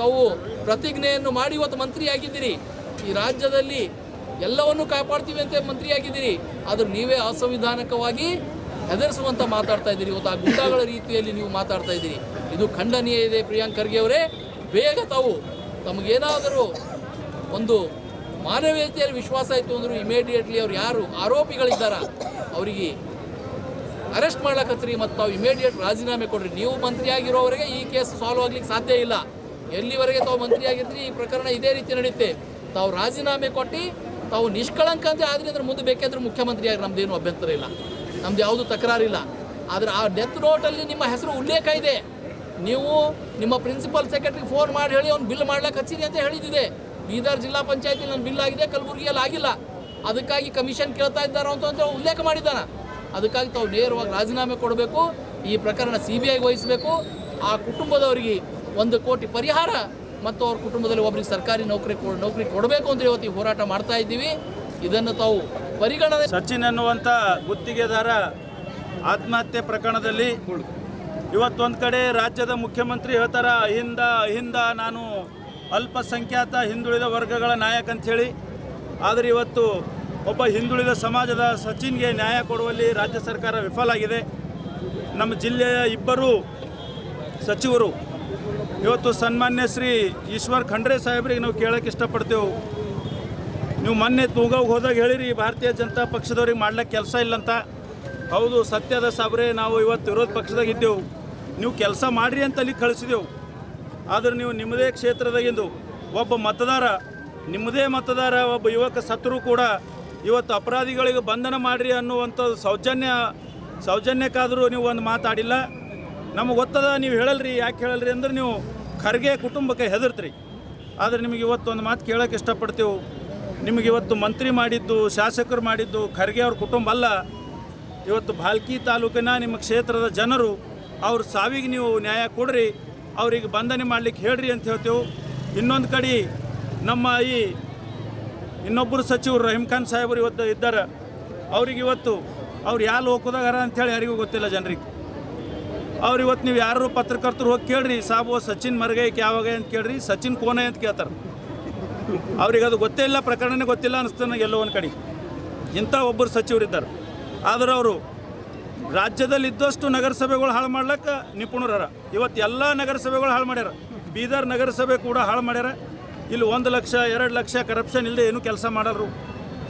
ತಾವು ಪ್ರತಿಜ್ಞೆಯನ್ನು ಮಾಡಿ ಇವತ್ತು ಮಂತ್ರಿಯಾಗಿದ್ದೀರಿ. ಈ ರಾಜ್ಯದಲ್ಲಿ ಎಲ್ಲವನ್ನೂ ಕಾಪಾಡ್ತೀವಿ ಅಂತ ಮಂತ್ರಿ ಆಗಿದ್ದೀರಿ ಆದ್ರೆ ನೀವೇ ಅಸಂವಿಧಾನಕವಾಗಿ ಹೆದರಿಸುವಂತ ಮಾತಾಡ್ತಾ ಇದ್ದೀರಿ. ಇವತ್ತು ಆ ಗುಂಡಾಗಳ ರೀತಿಯಲ್ಲಿ ನೀವು ಮಾತಾಡ್ತಾ ಇದ್ದೀರಿ. ಇದು ಖಂಡನೀಯ ಇದೆ ಪ್ರಿಯಾಂಕ್ ಖರ್ಗೆ ಅವರೇ. ಬೇಗ ತಾವು ತಮಗೇನಾದರೂ ಒಂದು ಮಾನವೀಯತೆಯಲ್ಲಿ ವಿಶ್ವಾಸ ಇತ್ತು ಅಂದರೂ ಇಮಿಡಿಯೇಟ್ಲಿ ಅವ್ರು ಯಾರು? ಆರೋಪಿಗಳಿದ್ದಾರ? ಅವರಿಗೆ ಅರೆಸ್ಟ್ ಮಾಡ್ಲಕತ್ರಿ ಮತ್ತು ತಾವು ಇಮಿಡಿಯೇಟ್ ರಾಜೀನಾಮೆ ಕೊಡ್ರಿ. ನೀವು ಮಂತ್ರಿ ಆಗಿರೋವರೆಗೆ ಈ ಕೇಸ್ ಸಾಲ್ವ್ ಆಗ್ಲಿಕ್ಕೆ ಸಾಧ್ಯ ಇಲ್ಲ. ಎಲ್ಲಿವರೆಗೆ ತಾವು ಮಂತ್ರಿ ಆಗಿದ್ರಿ ಈ ಪ್ರಕರಣ ಇದೇ ರೀತಿ ನಡೆಯುತ್ತೆ ತಾವು ರಾಜೀನಾಮೆ ಕೊಟ್ಟು, ತಾವು ನಿಷ್ಕಳಂಕ ಅಂತ ಆದ್ರೆ ಅಂದ್ರೆ ಮುಂದೆ ಬೇಕಾದ್ರೆ ಮುಖ್ಯಮಂತ್ರಿಯಾಗಿ ನಮ್ದೇನು ಅಭ್ಯಂತರ ಇಲ್ಲ. ನಮ್ದು ಯಾವುದು ತಕರಾರಿಲ್ಲ ಆದರೆ ಆ ಡೆತ್ ನೋಟಲ್ಲಿ ನಿಮ್ಮ ಹೆಸರು ಉಲ್ಲೇಖ ಇದೆ. ನೀವು ನಿಮ್ಮ ಪ್ರಿನ್ಸಿಪಲ್ ಸೆಕ್ರೆಟರಿ ಫೋನ್ ಮಾಡಿ ಹೇಳಿ, ಅವ್ನು ಬಿಲ್ ಮಾಡ್ಲಿಕ್ಕೆ ಹಚ್ಚಿರಿ ಅಂತ ಹೇಳಿದಿದೆ ಬೀದರ್ ಜಿಲ್ಲಾ ಪಂಚಾಯತಿ ನನ್ನ ಬಿಲ್ ಆಗಿದೆ, ಕಲಬುರಗಿಯಲ್ಲಿ ಆಗಿಲ್ಲ. ಅದಕ್ಕಾಗಿ ಕಮಿಷನ್ ಕೇಳ್ತಾ ಇದ್ದಾರೋ ಅಂತ ಉಲ್ಲೇಖ ಮಾಡಿದ್ದಾನ. ಅದಕ್ಕಾಗಿ ತಾವು ನೇರವಾಗಿ ರಾಜೀನಾಮೆ ಕೊಡಬೇಕು, ಈ ಪ್ರಕರಣ ಸಿ ಬಿ ಐಗೆ ವಹಿಸಬೇಕು. ಆ ಕುಟುಂಬದವರಿಗೆ ಒಂದು ಕೋಟಿ ಪರಿಹಾರ ಮತ್ತು ಅವ್ರ ಕುಟುಂಬದಲ್ಲಿ ಒಬ್ಬರಿಗೆ ಸರ್ಕಾರಿ ನೌಕರಿ ನೌಕರಿ ಕೊಡಬೇಕು ಅಂತ ಇವತ್ತು ಹೋರಾಟ ಮಾಡ್ತಾ ಇದ್ದೀವಿ. ಇದನ್ನು ತಾವು ಪರಿಗಣನೆ ಸಚಿನ್ ಅನ್ನುವಂಥ ಗುತ್ತಿಗೆದಾರ ಆತ್ಮಹತ್ಯೆ ಪ್ರಕರಣದಲ್ಲಿ ಇವತ್ತೊಂದು ಕಡೆ ರಾಜ್ಯದ ಮುಖ್ಯಮಂತ್ರಿ ಹೇಳ್ತಾರ, ಹಿಂದ ಅಹಿಂದ ನಾನು ಅಲ್ಪಸಂಖ್ಯಾತ ಹಿಂದುಳಿದ ವರ್ಗಗಳ ನಾಯಕ ಅಂಥೇಳಿ ಆದರೆ ಇವತ್ತು ಒಬ್ಬ ಹಿಂದುಳಿದ ಸಮಾಜದ ಸಚಿನ್ಗೆ ನ್ಯಾಯ ಕೊಡುವಲ್ಲಿ ರಾಜ್ಯ ಸರ್ಕಾರ ವಿಫಲಾಗಿದೆ ನಮ್ಮ ಜಿಲ್ಲೆಯ ಇಬ್ಬರು ಸಚಿವರು, ಇವತ್ತು ಸನ್ಮಾನ್ಯ ಶ್ರೀ ಈಶ್ವರ್ ಖಂಡ್ರೆ ಸಾಹೇಬ್ರಿಗೆ ನಾವು ಕೇಳೋಕ್ಕೆ ಇಷ್ಟಪಡ್ತೇವೆ. ನೀವು ಮೊನ್ನೆ ತೂಗಾವ್ ಹೋದಾಗ ಹೇಳಿರಿ, ಭಾರತೀಯ ಜನತಾ ಪಕ್ಷದವ್ರಿಗೆ ಮಾಡ್ಲಿಕ್ಕೆ ಕೆಲಸ ಇಲ್ಲಂತ. ಹೌದು, ಸತ್ಯದ ಸಾಬ್ರೆ, ನಾವು ಇವತ್ತು ವಿರೋಧ ಪಕ್ಷದಾಗ ಇದ್ದೆವು. ನೀವು ಕೆಲಸ ಮಾಡಿರಿ ಅಂತ ಅಲ್ಲಿ ಕಳಿಸಿದೆವು. ಆದ್ರೆ ನೀವು ನಿಮ್ಮದೇ ಕ್ಷೇತ್ರದಾಗಿಂದು ಒಬ್ಬ ಮತದಾರ, ನಿಮ್ಮದೇ ಮತದಾರ, ಒಬ್ಬ ಯುವಕ ಸತ್ರು ಕೂಡ ಇವತ್ತು ಅಪರಾಧಿಗಳಿಗೆ ಬಂಧನ ಮಾಡಿರಿ ಅನ್ನುವಂಥದ್ದು ಸೌಜನ್ಯ, ಸೌಜನ್ಯಕ್ಕಾದರೂ ನೀವು ಒಂದು ಮಾತಾಡಿಲ್ಲ. ನಮಗೆ ಗೊತ್ತದ, ನೀವು ಹೇಳಲ್ರಿ, ಯಾಕೆ ಹೇಳಲ್ರಿ ಅಂದ್ರೆ ನೀವು ಖರ್ಗೆ ಕುಟುಂಬಕ್ಕೆ ಹೆದರ್ತ್ರಿ. ಆದರೆ ನಿಮಗೆ ಇವತ್ತು ಒಂದು ಮಾತು ಕೇಳೋಕೆ ಇಷ್ಟಪಡ್ತೀವಿ. ನಿಮಗೆ ಇವತ್ತು ಮಂತ್ರಿ ಮಾಡಿದ್ದು, ಶಾಸಕರು ಮಾಡಿದ್ದು ಖರ್ಗೆ ಅವ್ರ ಕುಟುಂಬ ಅಲ್ಲ. ಇವತ್ತು ಭಾಲ್ಕಿ ತಾಲೂಕಿನ ನಿಮ್ಮ ಕ್ಷೇತ್ರದ ಜನರು, ಅವ್ರ ಸಾವಿಗೆ ನೀವು ನ್ಯಾಯ ಕೊಡ್ರಿ, ಅವ್ರಿಗೆ ಬಂಧನೆ ಮಾಡ್ಲಿಕ್ಕೆ ಹೇಳ್ರಿ ಅಂತ ಹೇಳ್ತೇವೆ. ಇನ್ನೊಂದು ಕಡೆ ನಮ್ಮ ಈ ಇನ್ನೊಬ್ಬರು ಸಚಿವರು ರಹೀಮ್ ಖಾನ್ ಸಾಹೇಬರು ಇವತ್ತು ಇದ್ದಾರೆ. ಅವ್ರಿಗೆ ಇವತ್ತು ಅವ್ರು ಯಾವ ಲೋಕದಾಗಾರ ಅಂಥೇಳಿ ಯಾರಿಗೂ ಗೊತ್ತಿಲ್ಲ ಜನರಿಗೆ. ಅವ್ರು ಇವತ್ತು ನೀವು ಯಾರು ಪತ್ರಕರ್ತರು ಹೋಗಿ ಕೇಳ್ರಿ, ಸಾಬು ಸಚಿನ್ ಮರ್ಗೈಕ್ ಯಾವಾಗ ಅಂತ ಕೇಳ್ರಿ, ಸಚಿನ್ ಕೋನೆ ಅಂತ ಕೇಳ್ತಾರೆ. ಅವ್ರಿಗೆ ಅದು ಗೊತ್ತೇ ಇಲ್ಲ, ಪ್ರಕರಣನೇ ಗೊತ್ತಿಲ್ಲ ಅನಿಸ್ತು ನನಗೆ ಎಲ್ಲೋ ಒಂದು ಕಡೆ. ಇಂಥ ಒಬ್ಬರು ಸಚಿವರಿದ್ದಾರೆ ಆದ್ರೆ ಅವರು ರಾಜ್ಯದಲ್ಲಿ ಇದ್ದಷ್ಟು ನಗರಸಭೆಗಳು ಹಾಳು ಮಾಡ್ಲಿಕ್ಕೆ ನಿಪುಣರರ. ಇವತ್ತು ಎಲ್ಲ ನಗರಸಭೆಗಳು ಹಾಳು ಮಾಡ್ಯಾರ. ಬೀದರ್ ನಗರಸಭೆ ಕೂಡ ಹಾಳು ಮಾಡ್ಯಾರ. ಇಲ್ಲಿ ಒಂದು ಲಕ್ಷ ಎರಡು ಲಕ್ಷ ಕರಪ್ಷನ್ ಇಲ್ಲದೆ ಏನು ಕೆಲಸ ಮಾಡಲ್ರು.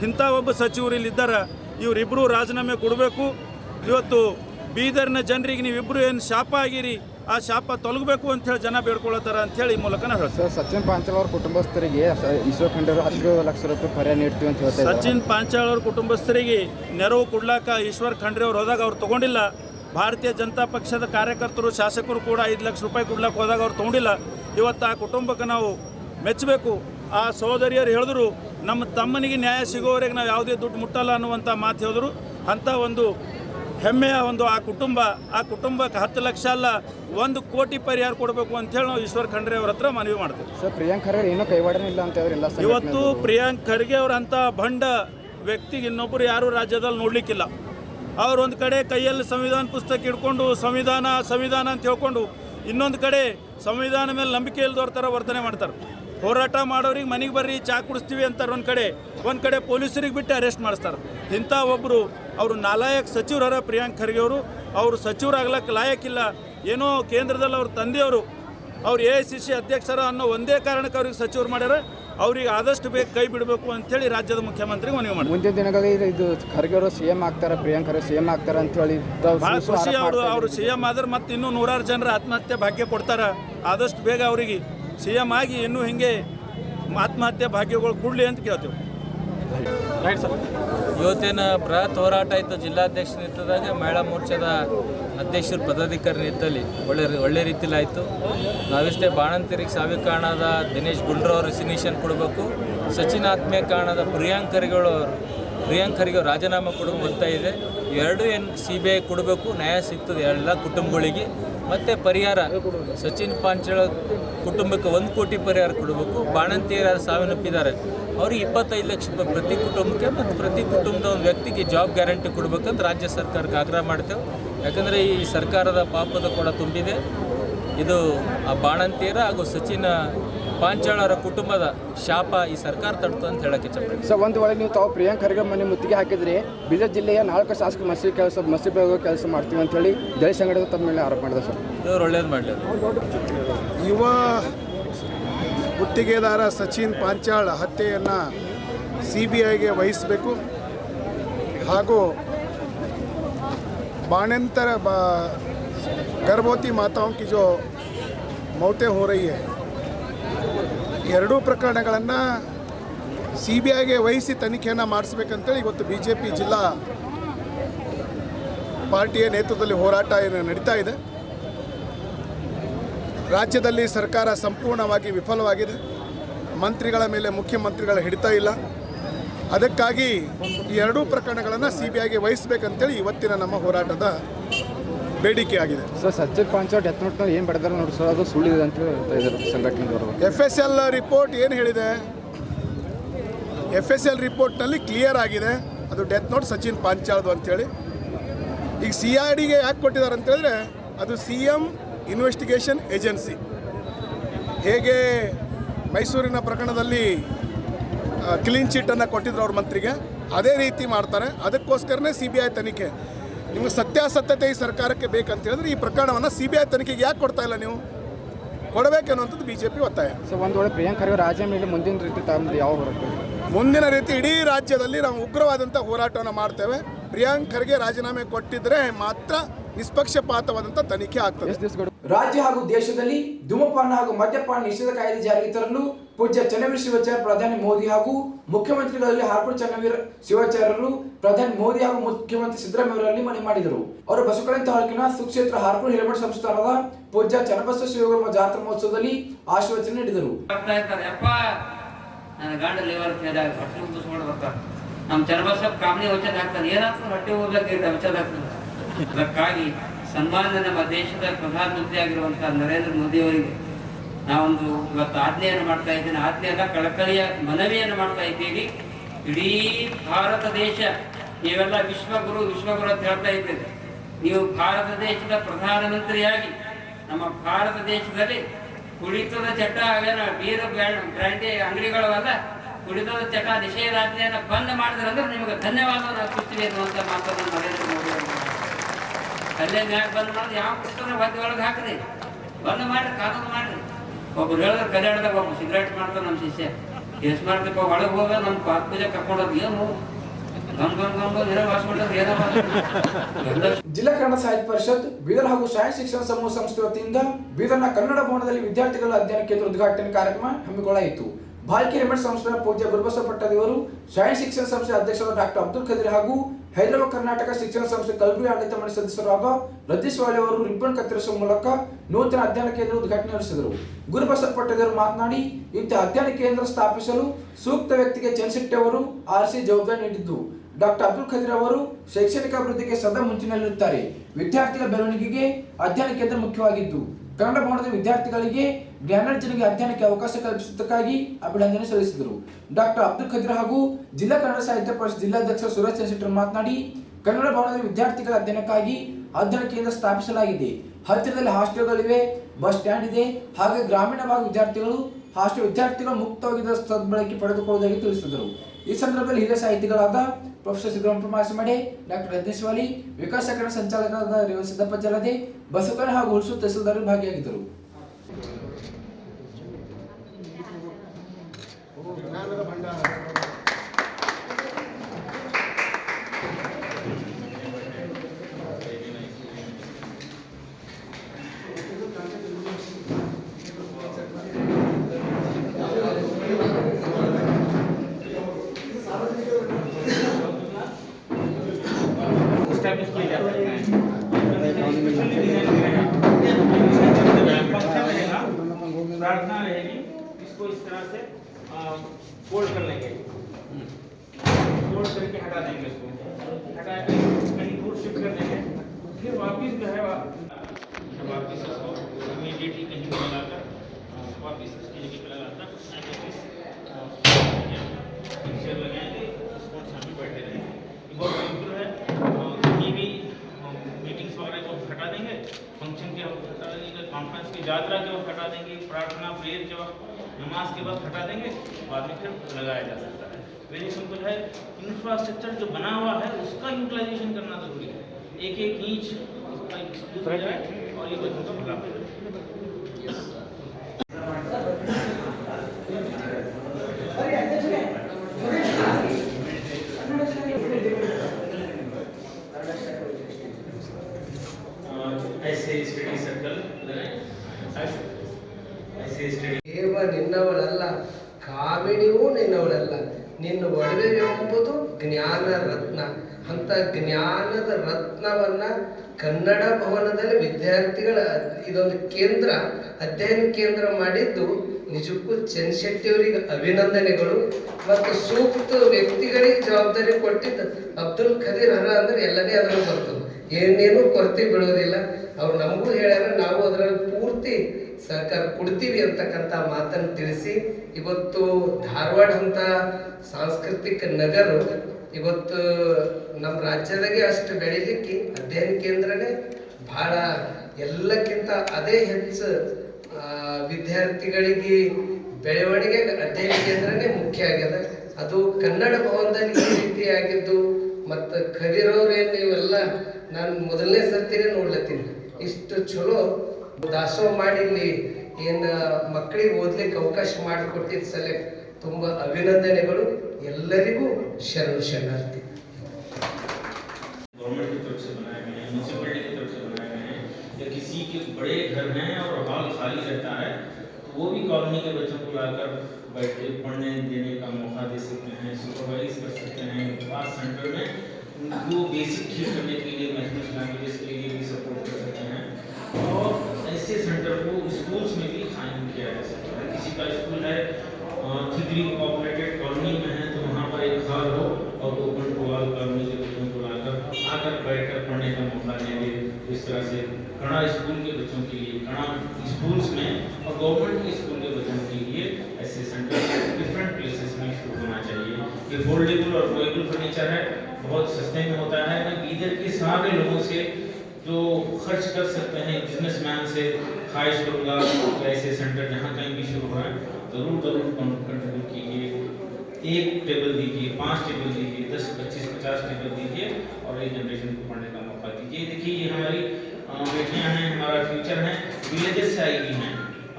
ಇಂಥ ಒಬ್ಬ ಸಚಿವರು ಇಲ್ಲಿದ್ದಾರೆ ಇವರಿಬ್ಬರು ರಾಜೀನಾಮೆ ಕೊಡಬೇಕು. ಇವತ್ತು ಬೀದರ್ನ ಜನರಿಗೆ ನೀವಿಬ್ಬರು ಏನು ಶಾಪ ಆಗಿರಿ ಆ ಶಾಪ ತೊಲಗಬೇಕು ಅಂತೇಳಿ ಜನ ಬೇಡ್ಕೊಳತ್ತಾರ ಅಂತೇಳಿ ಈ ಮೂಲಕ ಹೇಳ್ತಾರೆ ಸಚಿನ್ ಪಾಂಚಾಳ್ ಅವ್ರ ಕುಟುಂಬಸ್ಥರಿಗೆ ಈಶ್ವರ್ ಖಂಡ್ರೆ ಹತ್ತು ಲಕ್ಷ ರೂಪಾಯಿ ನೀಡ್ತೀವಿ ಅಂತ ಹೇಳ್ತಾರೆ ಸಚಿನ್ ಪಾಂಚಾಳ್ ಅವ್ರ ಕುಟುಂಬಸ್ಥರಿಗೆ ನೆರವು ಕೊಡ್ಲಾಕ ಈಶ್ವರ್ ಖಂಡ್ರೆ ಅವ್ರು ಹೋದಾಗ ಅವ್ರು ತೊಗೊಂಡಿಲ್ಲ. ಭಾರತೀಯ ಜನತಾ ಪಕ್ಷದ ಕಾರ್ಯಕರ್ತರು ಶಾಸಕರು ಕೂಡ ಐದು ಲಕ್ಷ ರೂಪಾಯಿ ಕೊಡ್ಲಾಕ ಹೋದಾಗ ಅವ್ರು ತೊಗೊಂಡಿಲ್ಲ. ಇವತ್ತು ಆ ಕುಟುಂಬಕ್ಕೆ ನಾವು ಮೆಚ್ಚಬೇಕು. ಆ ಸಹೋದರಿಯರು ಹೇಳಿದ್ರು ನಮ್ಮ ತಮ್ಮನಿಗೆ ನ್ಯಾಯ ಸಿಗೋವರೆಗೆ ನಾವು ಯಾವುದೇ ದುಡ್ಡು ಮುಟ್ಟಲ್ಲ ಅನ್ನುವಂಥ ಮಾತು ಹೇಳಿದ್ರು. ಅಂಥ ಒಂದು ಹೆಮ್ಮೆಯ ಒಂದು ಆ ಕುಟುಂಬ ಆ ಕುಟುಂಬಕ್ಕೆ ಹತ್ತು ಲಕ್ಷ ಅಲ್ಲ ಒಂದು ಕೋಟಿ ಪರಿಹಾರ ಕೊಡಬೇಕು ಅಂತೇಳಿ ನಾವು ಈಶ್ವರ್ ಖಂಡ್ರೆ ಅವ್ರ ಹತ್ರ ಮನವಿ ಮಾಡ್ತೇವೆ. ಸರ್ ಪ್ರಿಯಾಂಕ್ ಖರ್ಗೆ ಏನೋ ಕೈವಾಡನೇ ಇಲ್ಲ ಅಂತ ಹೇಳಿಲ್ಲ ಸರ್ ಇವತ್ತು ಪ್ರಿಯಾಂಕ್ ಖರ್ಗೆ ಅವರಂಥ ಭಂಡ ವ್ಯಕ್ತಿಗೆ ಇನ್ನೊಬ್ಬರು ಯಾರು ರಾಜ್ಯದಲ್ಲಿ ನೋಡಲಿಕ್ಕಿಲ್ಲ. ಅವರು ಒಂದು ಕಡೆ ಕೈಯಲ್ಲಿ ಸಂವಿಧಾನ ಪುಸ್ತಕ ಇಟ್ಕೊಂಡು ಸಂವಿಧಾನ ಸಂವಿಧಾನ ಅಂತ ಹೇಳ್ಕೊಂಡು ಇನ್ನೊಂದು ಕಡೆ ಸಂವಿಧಾನ ಮೇಲೆ ನಂಬಿಕೆ ಇಲ್ದವ್ರ ಥರ ವರ್ತನೆ ಮಾಡ್ತಾರೆ. ಹೋರಾಟ ಮಾಡೋರಿಗೆ ಮನೆಗೆ ಬರ್ರಿ ಚಾ ಕುಡಿಸ್ತೀವಿ ಅಂತಾರೆ ಒಂದು ಕಡೆ ಒಂದು ಕಡೆ ಪೊಲೀಸರಿಗೆ ಬಿಟ್ಟು ಅರೆಸ್ಟ್ ಮಾಡಿಸ್ತಾರೆ. ಇಂಥ ಒಬ್ಬರು ಅವರು ನಾಲಾಯಕ್ ಸಚಿವರ ಪ್ರಿಯಾಂಕ್ ಖರ್ಗೆ ಅವರು. ಅವರು ಸಚಿವರಾಗ್ಲಕ್ಕೆ ಲಾಯಕ್ಕಿಲ್ಲ ಏನೋ ಕೇಂದ್ರದಲ್ಲಿ ಅವ್ರ ತಂದೆಯವರು ಅವ್ರು ಎ ಐ ಸಿ ಸಿ ಅಧ್ಯಕ್ಷರ ಅನ್ನೋ ಒಂದೇ ಕಾರಣಕ್ಕೆ ಅವ್ರಿಗೆ ಸಚಿವರು ಮಾಡ್ಯಾರ. ಅವ್ರಿಗೆ ಆದಷ್ಟು ಬೇಗ ಕೈ ಬಿಡಬೇಕು ಅಂತೇಳಿ ರಾಜ್ಯದ ಮುಖ್ಯಮಂತ್ರಿಗೆ ಮನವಿ ಮಾಡಿ ಮುಂದಿನ ದಿನಗಳಲ್ಲಿ ಇದು ಖರ್ಗೆ ಅವರು ಸಿ ಎಂ ಆಗ್ತಾರೆ ಪ್ರಿಯಾಂಕ್ ಖರ್ಗೆ ಸಿ ಎಂ ಆಗ್ತಾರೆ ಅಂತ ಹೇಳಿ ತಾವು ಭಾಳ ಖುಷಿ ಅವರು ಅವರು ಸಿ ಎಂ ಆದ್ರೆ ಮತ್ತೆ ಇನ್ನೂ ನೂರಾರು ಜನರು ಆತ್ಮಹತ್ಯೆ ಭಾಗ್ಯ ಕೊಡ್ತಾರೆ? ಆದಷ್ಟು ಬೇಗ ಅವರಿಗೆ ಸಿ ಎಂ ಆಗಿ ಇನ್ನೂ ಹಿಂಗೆ ಆತ್ಮಹತ್ಯೆ ಭಾಗ್ಯಗಳು ಕೊಡಲಿ ಅಂತ ಕೇಳ್ತೇವೆ. ಇವತ್ತಿನ ಬೃಹತ್ ಹೋರಾಟ ಇತ್ತು ಜಿಲ್ಲಾಧ್ಯಕ್ಷ ನೇತೃತ್ವದಾಗ ಮಹಿಳಾ ಮೋರ್ಚಾದ ಅಧ್ಯಕ್ಷರು ಪದಾಧಿಕಾರಿ ನೇತಲ್ಲಿ ಒಳ್ಳೆ ಒಳ್ಳೆ ರೀತಿಯಲ್ಲಿ ಆಯಿತು ನಾವಿಷ್ಟೇ ಬಾಣಂತಿರಿಗೆ ಸಾವಿಗೆ ಕಾರಣದ ದಿನೇಶ್ ಗುಂಡ್ರವರು ಸಿನಿಷನ್ ಕೊಡಬೇಕು. ಸಚಿನ್ ಆತ್ಮೀಯ ಕಾರಣದ ಪ್ರಿಯಾಂಕರಿಗಳು ಪ್ರಿಯಾಂಕ್ ಖರ್ಗೆ ರಾಜೀನಾಮೆ ಕೊಡುವ ಬರ್ತಾ ಇದೆ. ಎರಡು ಏನು ಸಿ ಬಿ ಐ ಕೊಡಬೇಕು, ನ್ಯಾಯ ಸಿಗ್ತದೆ ಎಲ್ಲ ಕುಟುಂಬಗಳಿಗೆ. ಮತ್ತು ಪರಿಹಾರ, ಸಚಿನ್ ಪಾಂಚಾಳ ಕುಟುಂಬಕ್ಕೆ ಒಂದು ಕೋಟಿ ಪರಿಹಾರ ಕೊಡಬೇಕು. ಬಾಣಂತಿಯರ ಸಾವನ್ನಪ್ಪಿದ್ದಾರೆ ಅವ್ರಿಗೆ ಇಪ್ಪತ್ತೈದು ಲಕ್ಷ ರೂಪಾಯಿ ಪ್ರತಿ ಕುಟುಂಬಕ್ಕೆ ಮತ್ತು ಪ್ರತಿ ಕುಟುಂಬದ ಒಂದು ವ್ಯಕ್ತಿಗೆ ಜಾಬ್ ಗ್ಯಾರಂಟಿ ಕೊಡಬೇಕಂತ ರಾಜ್ಯ ಸರ್ಕಾರಕ್ಕೆ ಆಗ್ರಹ ಮಾಡ್ತೇವೆ. ಯಾಕಂದರೆ ಈ ಸರ್ಕಾರದ ಪಾಪದ ಕೂಡ ತುಂಬಿದೆ. ಇದು ಆ ಬಾಣಂತಿಯರ ಹಾಗೂ ಸಚಿನ್ ಪಾಂಚಾಳರ ಕುಟುಂಬದ ಶಾಪ ಈ ಸರ್ಕಾರ ತಡ್ತು ಅಂತ ಹೇಳಕ್ಕೆ ಇಷ್ಟಪಡ್ತೀನಿ ಸರ್ ಒಂದು ವೇಳೆ ನೀವು ತಾವು ಪ್ರಿಯಾಂಕ್ ಖರ್ಗೆ ಮನೆ ಮುತ್ತಿಗೆ ಹಾಕಿದ್ರಿ ಬೀದರ್ ಜಿಲ್ಲೆಯ ನಾಲ್ಕು ಶಾಸಕರು ಮಸಿ ಕೆಲಸ ಮಸೀಬೆ ಹೋಗೋ ಕೆಲಸ ಮಾಡ್ತೀವಿ ಅಂತ ಹೇಳಿ ದಲಿತ ಸಂಘಟನೆ ತಮ್ಮ ಮೇಲೆ ಆರೋಪ ಮಾಡಿದೆ ಸರ್ ದೇವ್ರು ಒಳ್ಳೇದು ಮಾಡಲಿ ಯುವ ಗುತ್ತಿಗೆದಾರ ಸಚಿನ್ ಪಾಂಚಾಳ್ ಹತ್ಯೆಯನ್ನು ಸಿ ಬಿ ಐಗೆ ವಹಿಸಬೇಕು ಹಾಗೂ बाणंतर गर्भवती माताओं की जो मौतें हो रही है ಎರಡೂ ಪ್ರಕರಣಗಳನ್ನು ಸಿ ಬಿ ಐಗೆ ವಹಿಸಿ ತನಿಖೆಯನ್ನು ಮಾಡಿಸ್ಬೇಕಂತೇಳಿ ಇವತ್ತು ಬಿ ಜೆ ಪಿ ಜಿಲ್ಲಾ ಪಾರ್ಟಿಯ ನೇತೃತ್ವದಲ್ಲಿ ಹೋರಾಟ ಏನು ನಡೀತಾ ಇದೆ. ರಾಜ್ಯದಲ್ಲಿ ಸರ್ಕಾರ ಸಂಪೂರ್ಣವಾಗಿ ವಿಫಲವಾಗಿದೆ. ಮಂತ್ರಿಗಳ ಮೇಲೆ ಮುಖ್ಯಮಂತ್ರಿಗಳ ಹಿಡಿತಾ ಇಲ್ಲ. ಅದಕ್ಕಾಗಿ ಈ ಎರಡೂ ಪ್ರಕರಣಗಳನ್ನು ಸಿ ಬಿ ಐಗೆ ವಹಿಸಬೇಕಂತೇಳಿ ಇವತ್ತಿನ ನಮ್ಮ ಹೋರಾಟದ ಬೇಡಿಕೆ ಆಗಿದೆ. ಸರ್ ಸಚಿನ್ ಪಾಂಚಾಲ್ ಡೆತ್ ನೋಟ್ನ ಏನು ಬರೆದಾರೆ ನೋಡಿ ಸರ್ ಅದು ಸುಳ್ಳಿದೆ ಅಂತ ಹೇಳ್ತಾ ಇದ್ದಾರೆ ಸಂಘಟನೆದವರು ಎಫ್ ಎಸ್ ಎಲ್ ರಿಪೋರ್ಟ್ ಏನು ಹೇಳಿದೆ? ಎಫ್ ಎಸ್ ಎಲ್ ರಿಪೋರ್ಟ್ನಲ್ಲಿ ಕ್ಲಿಯರ್ ಆಗಿದೆ. ಅದು ಡೆತ್ ನೋಟ್ ಸಚಿನ್ ಪಾಂಚಾಳ್ದು ಅಂತೇಳಿ ಈಗ ಸಿ ಆರ್ ಡಿಗೆ ಯಾಕೆ ಕೊಟ್ಟಿದ್ದಾರೆ ಅಂತೇಳಿದ್ರೆ ಅದು ಸಿ ಎಂ ಇನ್ವೆಸ್ಟಿಗೇಷನ್ ಏಜೆನ್ಸಿ ಹೇಗೆ ಮೈಸೂರಿನ ಪ್ರಕರಣದಲ್ಲಿ ಕ್ಲೀನ್ ಚೀಟನ್ನು ಕೊಟ್ಟಿದ್ರು ಅವ್ರ ಮಂತ್ರಿಗೆ ಅದೇ ರೀತಿ ಮಾಡ್ತಾರೆ. ಅದಕ್ಕೋಸ್ಕರನೇ ಸಿ ಬಿ ಐ ತನಿಖೆ. ನಿಮಗೆ ಸತ್ಯಾಸತ್ಯತೆ ಈ ಸರ್ಕಾರಕ್ಕೆ ಬೇಕಂತ ಹೇಳಿದ್ರೆ ಈ ಪ್ರಕರಣವನ್ನು ಸಿ ಬಿ ಐ ತನಿಖೆಗೆ ಯಾಕೆ ಕೊಡ್ತಾ ಇಲ್ಲ ನೀವು? ಕೊಡಬೇಕನ್ನುವಂಥದ್ದು ಬಿ ಜೆ ಪಿ ಒತ್ತಾಯ. ಸೊ ಒಂದು ವೇಳೆ ಪ್ರಿಯಾಂಕ್ ಖರ್ಗೆ ರಾಜೀನಾಮೆ ಮುಂದಿನ ರೀತಿ ತಮ್ಮದು ಯಾವ ಬರುತ್ತೆ? ಮುಂದಿನ ರೀತಿ ಇಡೀ ರಾಜ್ಯದಲ್ಲಿ ನಾವು ಉಗ್ರವಾದಂಥ ಹೋರಾಟವನ್ನು ಮಾಡ್ತೇವೆ. ಪ್ರಿಯಾಂಕರ್ಗೆ ರಾಜೀನಾಮೆ ಕೊಟ್ಟಿದ್ರೆ ಮಾತ್ರ ನಿಷ್ಪಕ್ಷಪಾತವಾದಂಥ ತನಿಖೆ ಆಗ್ತದೆ. ರಾಜ್ಯ ಹಾಗೂ ದೇಶದಲ್ಲಿ ಧೂಮಪಾನ ಹಾಗೂ ಮದ್ಯಪಾನ ನಿಷೇಧ ಕಾಯ್ದೆ ಜಾರಿಗೆ ತರಲು ಪೂಜ್ಯ ಚನ್ನವೀರ ಶಿವಾಚಾರ್ಯ, ಪ್ರಧಾನಿ ಮೋದಿ ಹಾಗೂ ಮುಖ್ಯಮಂತ್ರಿಗಳಲ್ಲಿ ಹಾರ್ಪುರ್ ಚನ್ನವೀರ ಶಿವಾಚಾರ್ಯರು, ಪ್ರಧಾನಿ ಮೋದಿ ಹಾಗೂ ಮುಖ್ಯಮಂತ್ರಿ ಸಿದ್ದರಾಮಯ್ಯ ಅವರಲ್ಲಿ ಮನವಿ ಮಾಡಿದರು. ಅವರು ಬಸವಕಳೆ ತಾಲೂಕಿನ ಸುಕ್ಷೇತ್ರ ಹಾರ್ಪುರ್ ಹಿರೇಮಠ ಸಂಸ್ಥಾನದ ಪೂಜ್ಯ ಚನ್ನಬಸವ ಶಿವಗಮ ಜಾತ್ರಾ ಮಹೋತ್ಸವದಲ್ಲಿ ಆಶೀರ್ವಚನ ನೀಡಿದರು. ನಮ್ಮ ಚನ್ನಬಸವ ಔಷಧ ಹಾಕ್ತಾನೆ ಏನಾಗ್ತದೆ ಹೊಟ್ಟೆ ಹೋಗ್ಬೇಕು ಅದಕ್ಕಾಗಿ ಸನ್ಮಾನ್ಯ ನಮ್ಮ ದೇಶದ ಪ್ರಧಾನಮಂತ್ರಿ ಆಗಿರುವಂಥ ನರೇಂದ್ರ ಮೋದಿಯವರಿಗೆ ನಾವೊಂದು ಇವತ್ತು ಆಜ್ಞೆಯನ್ನು ಮಾಡ್ತಾ ಇದ್ದೇನೆ. ಆಜ್ಞೆ ಅಲ್ಲ, ಕಳಕಳಿಯ ಮನವಿಯನ್ನು ಮಾಡ್ತಾ ಇದ್ದೀವಿ. ಇಡೀ ಭಾರತ ದೇಶ, ನೀವೆಲ್ಲ ವಿಶ್ವಗುರು ವಿಶ್ವಗುರು ಅಂತ ಹೇಳ್ತಾ ಇದ್ದೀರಿ. ನೀವು ಭಾರತ ದೇಶದ ಪ್ರಧಾನಮಂತ್ರಿಯಾಗಿ ನಮ್ಮ ಭಾರತ ದೇಶದಲ್ಲಿ ಕುಳಿತದ ಚಟ ಅವೇನ, ಬೀರ ಬ್ರ್ಯಾಂಡಿ ಅಂಗಡಿಗಳವಲ್ಲ ಕುಳಿತದ ಚಟ ನಿಷೇಧಾಜ್ಞೆಯನ್ನು ಬಂದ್ ಮಾಡಿದ್ರೆ ಅಂದ್ರೆ ನಿಮಗೆ ಧನ್ಯವಾದವನ್ನು ಅರ್ಪಿಸ್ತೀವಿ ಅನ್ನುವಂಥ ಮಾತನ್ನು ನರೇಂದ್ರ ಮೋದಿ ಅಲ್ಲೇ ಮ್ಯಾಗ ಬಂದ್ ಮಾಡಿ ಯಾವ ಪುಸ್ತಕ ಒದ್ದೆ ಒಳಗೆ ಹಾಕ್ರಿ? ಬಂದ್ ಮಾಡ್ರಿ, ಕಾನೂನು ಮಾಡ್ರಿ. ಒಬ್ರು ಹೇಳಿದ್ರೆ ಕಲ್ಯಾಣದಾಗ ಒಬ್ಬ ಸಿಗರೇಟ್ ಮಾಡ್ತಾನೆ ನಮ್ಮ ಶಿಷ್ಯ. ಎಷ್ಟು ಮಾಡ್ತಪ್ಪ, ಒಳಗೆ ಹೋಗ ನಮ್ಮ ಪಾತ್ ಪೂಜೆ ಕರ್ಕೊಂಡೋದು ಏನು? ಜಿಲ್ಲಾ ಕನ್ನಡ ಸಾಹಿತ್ಯ ಪರಿಷತ್, ಬೀದರ್ ಹಾಗೂ ಸಾಹಿತ್ಯ ಶಿಕ್ಷಣ ಸಮೂಹ ಸಂಸ್ಥೆ ವತಿಯಿಂದ ಬೀದರ್ನ ಕನ್ನಡ ಭವನದಲ್ಲಿ ವಿದ್ಯಾರ್ಥಿಗಳ ಅಧ್ಯಯನ ಕೇಂದ್ರ ಉದ್ಘಾಟನೆ ಕಾರ್ಯಕ್ರಮ ಹಮ್ಮಿಕೊಳ್ಳಲಾಯಿತು. ಬಾಲ್ಕಿ ರೆಮೆಂಟ್ ಸಂಸ್ಥೆಯ ಪೂಜ್ಯ ಗುರುಬಸವ ಪಟ್ಟದೇವರು ಸಾಹಿತ್ಯ ಶಿಕ್ಷಣ ಸಂಸ್ಥೆ ಅಧ್ಯಕ್ಷರಾದ ಡಾಕ್ಟರ್ ಅಬ್ದುಲ್ ಖದೀರ್ ಹಾಗೂ ಹೈದರಾಬಾದ್ ಕರ್ನಾಟಕ ಶಿಕ್ಷಣ ಸಂಸ್ಥೆ ಕಲಬುರಗಿ ಆಡಳಿತ ಮಂಡಳಿ ಸದಸ್ಯರಾದ ರತೀಶ್ವಾಳಿ ಅವರು ರಿಬ್ಬನ್ ಕತ್ತರಿಸುವ ಮೂಲಕ ನೂತನ ಅಧ್ಯಯನ ಕೇಂದ್ರ ಉದ್ಘಾಟನೆ ನಡೆಸಿದರು. ಗುರುಬಸವ ಪಟ್ಟದವರು ಮಾತನಾಡಿ, ಇಂಥ ಅಧ್ಯಯನ ಕೇಂದ್ರ ಸ್ಥಾಪಿಸಲು ಸೂಕ್ತ ವ್ಯಕ್ತಿಗೆ ಚನ್ಸಿಟ್ಟಿ ಅವರು ಆರ್ಸಿ ಜವಾಬ್ದಾರಿ ನೀಡಿದ್ದು. ಡಾಕ್ಟರ್ ಅಬ್ದುಲ್ ಖದೀರ್ ಅವರು ಶೈಕ್ಷಣಿಕ ಅಭಿವೃದ್ಧಿಗೆ ಸದಾ ಮುಂಚಿನಲ್ಲಿರುತ್ತಾರೆ. ವಿದ್ಯಾರ್ಥಿಗಳ ಬೆಳವಣಿಗೆಗೆ ಅಧ್ಯಯನ ಕೇಂದ್ರ ಮುಖ್ಯವಾಗಿದ್ದು, ಕನ್ನಡ ಭವನದ ವಿದ್ಯಾರ್ಥಿಗಳಿಗೆ ಜ್ಞಾನಾರ್ಜನೆಗೆ ಅಧ್ಯಯನಕ್ಕೆ ಅವಕಾಶ ಕಲ್ಪಿಸಿದ್ದಕ್ಕಾಗಿ ಅಭಿನಂದನೆ ಸಲ್ಲಿಸಿದರು. ಡಾಕ್ಟರ್ ಅಬ್ದುಲ್ ಖದ್ರ ಹಾಗೂ ಜಿಲ್ಲಾ ಕನ್ನಡ ಸಾಹಿತ್ಯ ಪರಿಷತ್ ಜಿಲ್ಲಾಧ್ಯಕ್ಷ ಸುರೇಶ್ ಚಂದ್ರಶೆಟ್ಟರ್ ಮಾತನಾಡಿ, ಕನ್ನಡ ಭವನದ ವಿದ್ಯಾರ್ಥಿಗಳ ಅಧ್ಯಯನಕ್ಕಾಗಿ ಅಧ್ಯಯನ ಕೇಂದ್ರ ಸ್ಥಾಪಿಸಲಾಗಿದೆ. ಹತ್ತಿರದಲ್ಲಿ ಹಾಸ್ಟೆಲ್ಗಳಿವೆ, ಬಸ್ ಸ್ಟ್ಯಾಂಡ್ ಇದೆ, ಹಾಗೆ ಗ್ರಾಮೀಣ ಭಾಗ ವಿದ್ಯಾರ್ಥಿಗಳು ಹಾಸ್ಟೆಲ್ ವಿದ್ಯಾರ್ಥಿಗಳು ಮುಕ್ತವಾಗಿದ್ದ ಸದ್ಬಳಕೆ ಪಡೆದುಕೊಳ್ಳುವುದಾಗಿ ತಿಳಿಸಿದರು. ಈ ಸಂದರ್ಭದಲ್ಲಿ ಹಿರಿಯ ಸಾಹಿತಿಗಳಾದ ಪ್ರೊಫೆಸರ್ ಸಿದ್ದರಾಮ ಮಾಸಮಡೆ ಡಾಕ್ಟರ್ ರಜನೀಶ್ ವಾಲಿ ವಿಕಾಸ ಸಂಚಾಲಕರಾದ ರೇವಸಿದ್ದಪ್ಪ ಜಲದೆ ಬಸವಕರ್ ಹಾಗೂ ಹುಲ್ಸು ತಹಸೀಲ್ದಾರರು ಭಾಗಿಯಾಗಿದ್ದರು यात्रा के वक्त हटा देंगे प्रार्थना प्रेयर के वक्त नमाज़ के वक्त हटा देंगे बाद में फिर लगाया जा सकता है। मेरी सिंपल है। इंफ्रास्ट्रक्चर जो बना हुआ है उसका यूटिलाइजेशन करना ज़रूरी है। एक एक इंच उसका और ये बच्चों का भला ಕಾಮಿಣಿಯೂ ನಿನ್ನವಳಲ್ಲ. ನಿನ್ನ ಒಡವೆ ಎಂಬುದು ಜ್ಞಾನ ರತ್ನ. ಅಂತ ಜ್ಞಾನದ ರತ್ನವನ್ನ ಕನ್ನಡ ಭವನದಲ್ಲಿ ವಿದ್ಯಾರ್ಥಿಗಳ ಇದೊಂದು ಕೇಂದ್ರ, ಅಧ್ಯಯನ ಕೇಂದ್ರ ಮಾಡಿದ್ದು ನಿಜಕ್ಕೂ ಚನ್ಶೆಟ್ಟಿ ಅವರಿಗೆ ಅಭಿನಂದನೆಗಳು. ಮತ್ತು ಸೂಕ್ತ ವ್ಯಕ್ತಿಗಳಿಗೆ ಜವಾಬ್ದಾರಿ ಕೊಟ್ಟಿದ್ದು ಅಬ್ದುಲ್ ಖದೀರ್ ಅರ ಅಂದ್ರೆ ಎಲ್ಲನೇ ಅದ್ರಲ್ಲಿ ಬರ್ತದೆ ಏನೇನು ಕೊರತೆ ಬೀಳೋದಿಲ್ಲ. ಅವ್ರು ನಮಗೂ ಹೇಳ್ಯಾರ, ನಾವು ಅದರಲ್ಲಿ ಪೂರ್ತಿ ಸಹಕಾರ ಕೊಡ್ತೀವಿ ಅಂತಕ್ಕಂಥ ಮಾತನ್ನು ತಿಳಿಸಿ, ಇವತ್ತು ಧಾರವಾಡ ಅಂತ ಸಾಂಸ್ಕೃತಿಕ ನಗರ, ಇವತ್ತು ನಮ್ಮ ರಾಜ್ಯದಾಗೆ ಅಷ್ಟು ಬೆಳಿಲಿಕ್ಕೆ ಅಧ್ಯಯನ ಕೇಂದ್ರನೇ ಬಹಳ ಎಲ್ಲಕ್ಕಿಂತ ಅದೇ ಹೆಚ್ಚು ವಿದ್ಯಾರ್ಥಿಗಳಿಗೆ ಬೆಳವಣಿಗೆ ಅಧ್ಯಯನ ಕೇಂದ್ರನೇ ಮುಖ್ಯ ಆಗ್ಯದ. ಅದು ಕನ್ನಡ ಭವನದಲ್ಲಿ ಈ ರೀತಿ ಆಗಿದ್ದು, ಮತ್ತು ಕದಿರೋರೇನು ಇವೆಲ್ಲ ನಾನು ಮೊದಲನೇ ಸರ್ತಿನೇ ನೋಡ್ಲತ್ತೀನಿ. ಇಷ್ಟು ಚಲೋ ದಾಸೋಹ ಮಾಡಿ ಇಲ್ಲಿ ಏನು ಮಕ್ಕಳಿಗೆ ಓದ್ಲಿಕ್ಕೆ ಅವಕಾಶ ಮಾಡಿಕೊಟ್ಟಿದ್ದ ಸಲ ತುಂಬ ಅಭಿನಂದನೆಗಳು ಎಲ್ಲರಿಗೂ ಶರಣು ಶರಣಾರ್ಥಿ गवर्नमेंट की तरफ से बनाए गए हैं म्यूनसिपलिटी की तरफ से बनाए गए हैं या किसी के बड़े घर हैं और हॉल खाली रहता है तो वो भी कॉलोनी के बच्चों को लाकर बैठ के पढ़ने देने का मौका दे सकते हैं सुपरवाइज कर सकते हैं क्लास सेंटर में उनको बेसिक ठीक करने के लिए मैथमेटिक्स लैंग्वेजेस के लिए भी सपोर्ट कर सकते हैं और ऐसे सेंटर को स्कूल्स में भी कायम किया जा सकता है। किसी का स्कूल है थिगरी कोऑपरेटेड कॉलोनी में है तो वहाँ पर एक हॉल हो और ओपन टू ऑल कॉलोनी के बच्चों को लाकर आकर बैठकर पढ़ने का मौका देंगे। इस तरह से कड़ा स्कूल के बच्चों के लिए कड़ा स्कूल्स में और गवर्नमेंट के स्कूल के बच्चों के लिए ऐसे सेंटर डिफरेंट प्लेसेस में शुरू होना चाहिए। ये फोल्डेबल और मोएबल फर्नीचर है, बहुत सस्ते में होता है। मैं बीदर के सारे लोगों से जो खर्च कर सकते हैं बिजनेसमैन से ख्वाहिश करूँगा ऐसे सेंटर जहाँ कहीं भी शुरू हो रहा है, ज़रूर ज़रूर कंट्रीब्यूट कीजिए। एक टेबल दीजिए, पाँच टेबल दीजिए, दस, पच्चीस, पचास टेबल दीजिए और एक जनरेशन को पढ़ने का मौका दीजिए। देखिए, ये हमारी बेटियाँ हैं, हमारा फ्यूचर है विलेजेस से आई हुई हैं,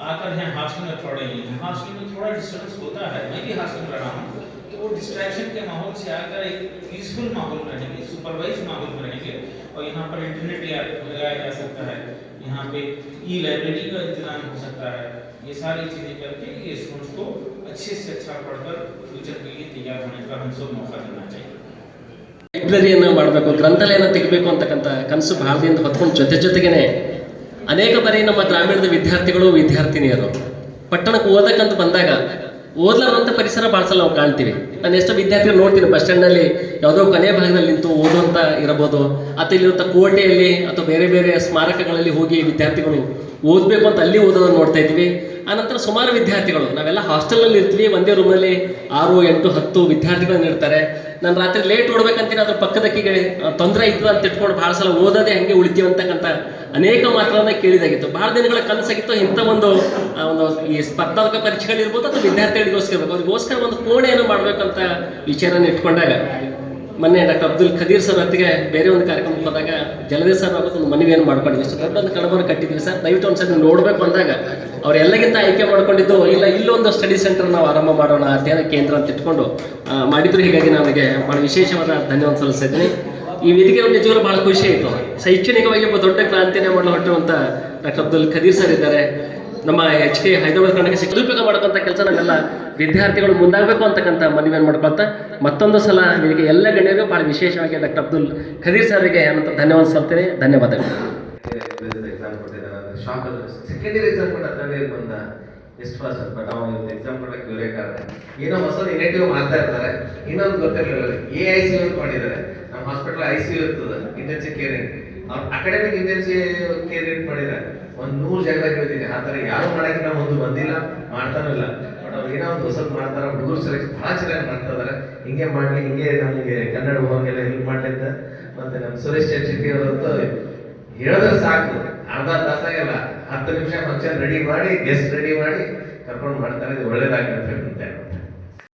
आकर हैं हॉस्टल में। पढ़ हैं हॉस्टल में थोड़ा डिस्टर्बेंस होता है, मैं भी हॉस्टल में रहा हूँ। तो वो डिस्ट्रैक्शन के माहौल से आकर एक पीसफुल माहौल में रहेंगे सुपरवाइज माहौल में रहेंगे और यहाँ पर इंटरनेट लगाया जा सकता है यहाँ पे ई लाइब्रेरी का इंतजाम हो सकता है ये सारी चीज़ें करके ये स्टूडेंट्स को अच्छे से अच्छा पढ़कर फ्यूचर के लिए तैयार होने का हम सब मौका देना चाहिए ಲೈಬ್ರರಿಯನ್ನು ಮಾಡಬೇಕು ಗ್ರಂಥಾಲಯನ ತೆಗಿಬೇಕು ಅಂತಕ್ಕಂಥ ಕನಸು ಬಹಳ ದಿನದ ಹೊತ್ಕೊಂಡು ಜೊತೆ ಜೊತೆಗೇನೆ ಅನೇಕ ಬಾರಿ ನಮ್ಮ ಗ್ರಾಮೀಣದ ವಿದ್ಯಾರ್ಥಿಗಳು ವಿದ್ಯಾರ್ಥಿನಿಯರು ಪಟ್ಟಣಕ್ಕೆ ಓದಕ್ಕಂತ ಬಂದಾಗ ಓದ್ಲಾರಂಥ ಪರಿಸರ ಭಾಳ ಸಲ ನಾವು ಕಾಣ್ತೀವಿ ನಾನು ಎಷ್ಟೋ ವಿದ್ಯಾರ್ಥಿಗಳು ನೋಡ್ತೀನಿ ಬಸ್ ಸ್ಟ್ಯಾಂಡ್ನಲ್ಲಿ ಯಾವುದೋ ಕೊನೆ ಭಾಗದಲ್ಲಿ ನಿಂತು ಓದುವಂತ ಇರಬಹುದು ಅಥವಾ ಇಲ್ಲಿರುವಂಥ ಕೋಟೆಯಲ್ಲಿ ಅಥವಾ ಬೇರೆ ಬೇರೆ ಸ್ಮಾರಕಗಳಲ್ಲಿ ಹೋಗಿ ವಿದ್ಯಾರ್ಥಿಗಳು ಓದಬೇಕು ಅಂತ ಅಲ್ಲಿ ಓದೋದನ್ನು ನೋಡ್ತಾ ಇದ್ವಿ. ಆನಂತರ ಸುಮಾರು ವಿದ್ಯಾರ್ಥಿಗಳು, ನಾವೆಲ್ಲ ಹಾಸ್ಟೆಲಲ್ಲಿ ಇರ್ತೀವಿ, ಒಂದೇ ರೂಮಲ್ಲಿ ಆರು, ಎಂಟು, ಹತ್ತು ವಿದ್ಯಾರ್ಥಿಗಳನ್ನ ಇರ್ತಾರೆ. ನಾನು ರಾತ್ರಿ ಲೇಟ್ ಓಡ್ಬೇಕಂತೀನಿ ಅದ್ರ ಪಕ್ಕದಕ್ಕೆ ತೊಂದರೆ ಇತ್ತು ಅಂತ ಇಟ್ಕೊಂಡು ಭಾಳ ಸಲ ಓದೋದೇ ಹಂಗೆ ಉಳಿತೀವಿ ಅಂತಕ್ಕಂಥ ಅನೇಕ ಮಾತುಗಳನ್ನ ಕೇಳಿದಾಗಿತ್ತು. ಭಾಳ ದಿನಗಳ ಕನಸಾಗಿತ್ತು, ಇಂಥ ಒಂದು ಒಂದು ಈ ಸ್ಪರ್ಧಾತ್ಮಕ ಪರೀಕ್ಷೆಗಳಿರ್ಬೋದು ಅಥವಾ ವಿದ್ಯಾರ್ಥಿಗಳಿಗೋಸ್ಕರ ಅವ್ರಿಗೋಸ್ಕರ ಒಂದು ಕೋಣೆಯನ್ನು ಮಾಡಬೇಕಂತ ವಿಚಾರನ ಇಟ್ಕೊಂಡಾಗ ಮೊನ್ನೆ ಡಾಕ್ಟರ್ ಅಬ್ದುಲ್ ಖದೀರ್ ಸರ್ ಹೊತ್ತಿಗೆ ಬೇರೆ ಒಂದು ಕಾರ್ಯಕ್ರಮಕ್ಕೆ ಹೋದಾಗ ಜಲದೇವ್ ಸರ್ ಅವತ್ತು ಒಂದು ಮನವಿಯನ್ನು ಮಾಡ್ಕೊಂಡಿದ್ವಿ ಸರ್ ದೊಡ್ಡ ಒಂದು ಕಡಬರು ಕಟ್ಟಿದ್ವಿ ಸರ್. ದಯವಿಟ್ಟು ಒಂದ್ಸರಿ ನೀವು ನೋಡಬೇಕು ಅಂದಾಗ ಅವರೆಲ್ಲಗಿಂತ ಆಯ್ಕೆ ಮಾಡ್ಕೊಂಡಿದ್ದು, ಇಲ್ಲ ಇಲ್ಲೊಂದು ಸ್ಟಡಿ ಸೆಂಟರ್ ನಾವು ಆರಂಭ ಮಾಡೋಣ, ಅಧ್ಯಯನ ಕೇಂದ್ರ ಅಂತ ಇಟ್ಕೊಂಡು ಮಾಡಿದ್ರು. ಹೀಗಾಗಿ ನನಗೆ ಭಾಳ ವಿಶೇಷವಾದ ಧನ್ಯವಾದ ಸಲ್ಲಿಸಿದ್ದೀನಿ. ಈ ವೇದಿಕೆ ಒಂದು ನಿಜವಾಗ್ಲೂ ಭಾಳ ಖುಷಿ ಆಯಿತು. ಶೈಕ್ಷಣಿಕವಾಗಿ ಒಬ್ಬ ದೊಡ್ಡ ಕ್ರಾಂತಿಯನ್ನು ಮಾಡಲು ಹೊರಟಿರುವಂಥ ಡಾಕ್ಟರ್ ಅಬ್ದುಲ್ ಖದೀರ್ ಸರ್ ಇದ್ದಾರೆ. ನಮ್ಮ ಎಚ್ ಕೆ ಹೈದರಾಬಾದ್ ಕರ್ನಾಟಕ ಸದುಪಯೋಗ ಮಾಡ್ಕೊಂತ ಕೆಲಸ ನಮ್ಮೆಲ್ಲ ವಿದ್ಯಾರ್ಥಿಗಳು ಮುಂದಾಗಬೇಕು ಅಂತಕ್ಕಂಥ ಮನವಿಯನ್ನು ಮಾಡ್ಕೊಳ್ತಾ ಮತ್ತೊಂದು ಸಲ ನಿಮಗೆ ಎಲ್ಲ ಗಣ್ಯರಿಗೂ ಭಾಳ ವಿಶೇಷವಾಗಿ ಡಾಕ್ಟರ್ ಅಬ್ದುಲ್ ಖದೀರ್ ಸರ್ಗೆ ಅನಂತ ಧನ್ಯವಾದ ಸಲ್ತೇನೆ ಧನ್ಯವಾದಗಳು. ಎಕ್ಸಾಮ್ ಕೊಟ್ಟ ಬಟ್ ಎಕ್ಸಾಮ್ ಕೊಡಕ್ಕೆ ಏನೋ ಹೊಸ ನೆಗೆಟಿವ್ ಮಾಡ್ತಾ ಇರ್ತಾರೆ. ಇನ್ನೊಂದು ಗೊತ್ತಿರಲಿಲ್ಲ ಎ ಐ ಸಿ ಯು ಅಂತ ಮಾಡಿದ್ದಾರೆ. ನಮ್ಮ ಹಾಸ್ಪಿಟಲ್ ಐ ಸಿ ಯು ಇರ್ತದೆ ಇಂಟೆನ್ಸಿವ್ ಕೇರ್ ಅವ್ರು ಅಕಾಡೆಮಿಕ್ ಇಂಟೆನ್ಸಿವ್ ಕೇರ್ ಮಾಡಿದ್ದಾರೆ. ಒಂದು ನೂರು ಜನ ಹೇಳ್ತೀನಿ ಆ ಥರ ಯಾರು ಮಾಡಕ್ಕೆ ನಾವು ಒಂದು ಬಂದಿಲ್ಲ, ಮಾಡ್ತಾನೂ ಇಲ್ಲ. ಬಟ್ ಅವ್ರು ಏನೋ ಒಂದು ಹೊಸದು ಮಾಡ್ತಾರೆ, ಹುಡುಗರು ಸೆಲೆಕ್ಷನ್ ಭಾಳ ಚೆನ್ನಾಗಿ ಮಾಡ್ತಾ ಇದಾರೆ. ಹಿಂಗೆ ಮಾಡಲಿ, ಹಿಂಗೆ ನಮಗೆ ಕನ್ನಡ ಹೋಗಂಗೆಲ್ಲ ಹೆಲ್ಪ್ ಅಂತ ಮತ್ತೆ ನಮ್ಮ ಸುರೇಶ್ ಶೆಟ್ಟಿ ಅವರಂತೂ ಹೇಳಿದ್ರೆ ಸಾಕು. ಅರ್ಧ ತಾಸಾಗಲ್ಲ ಹತ್ತು ನಿಮಿಷ ಫಂಕ್ಷನ್ ರೆಡಿ ಮಾಡಿ ಗೆಸ್ಟ್ ರೆಡಿ ಮಾಡಿ ಕರ್ಕೊಂಡು ಮಾಡ್ತಾರೆ ಇದು ಒಳ್ಳೇದಾಗ್ಲಿ ಅಂತ ಹೇಳ್ತಾರೆ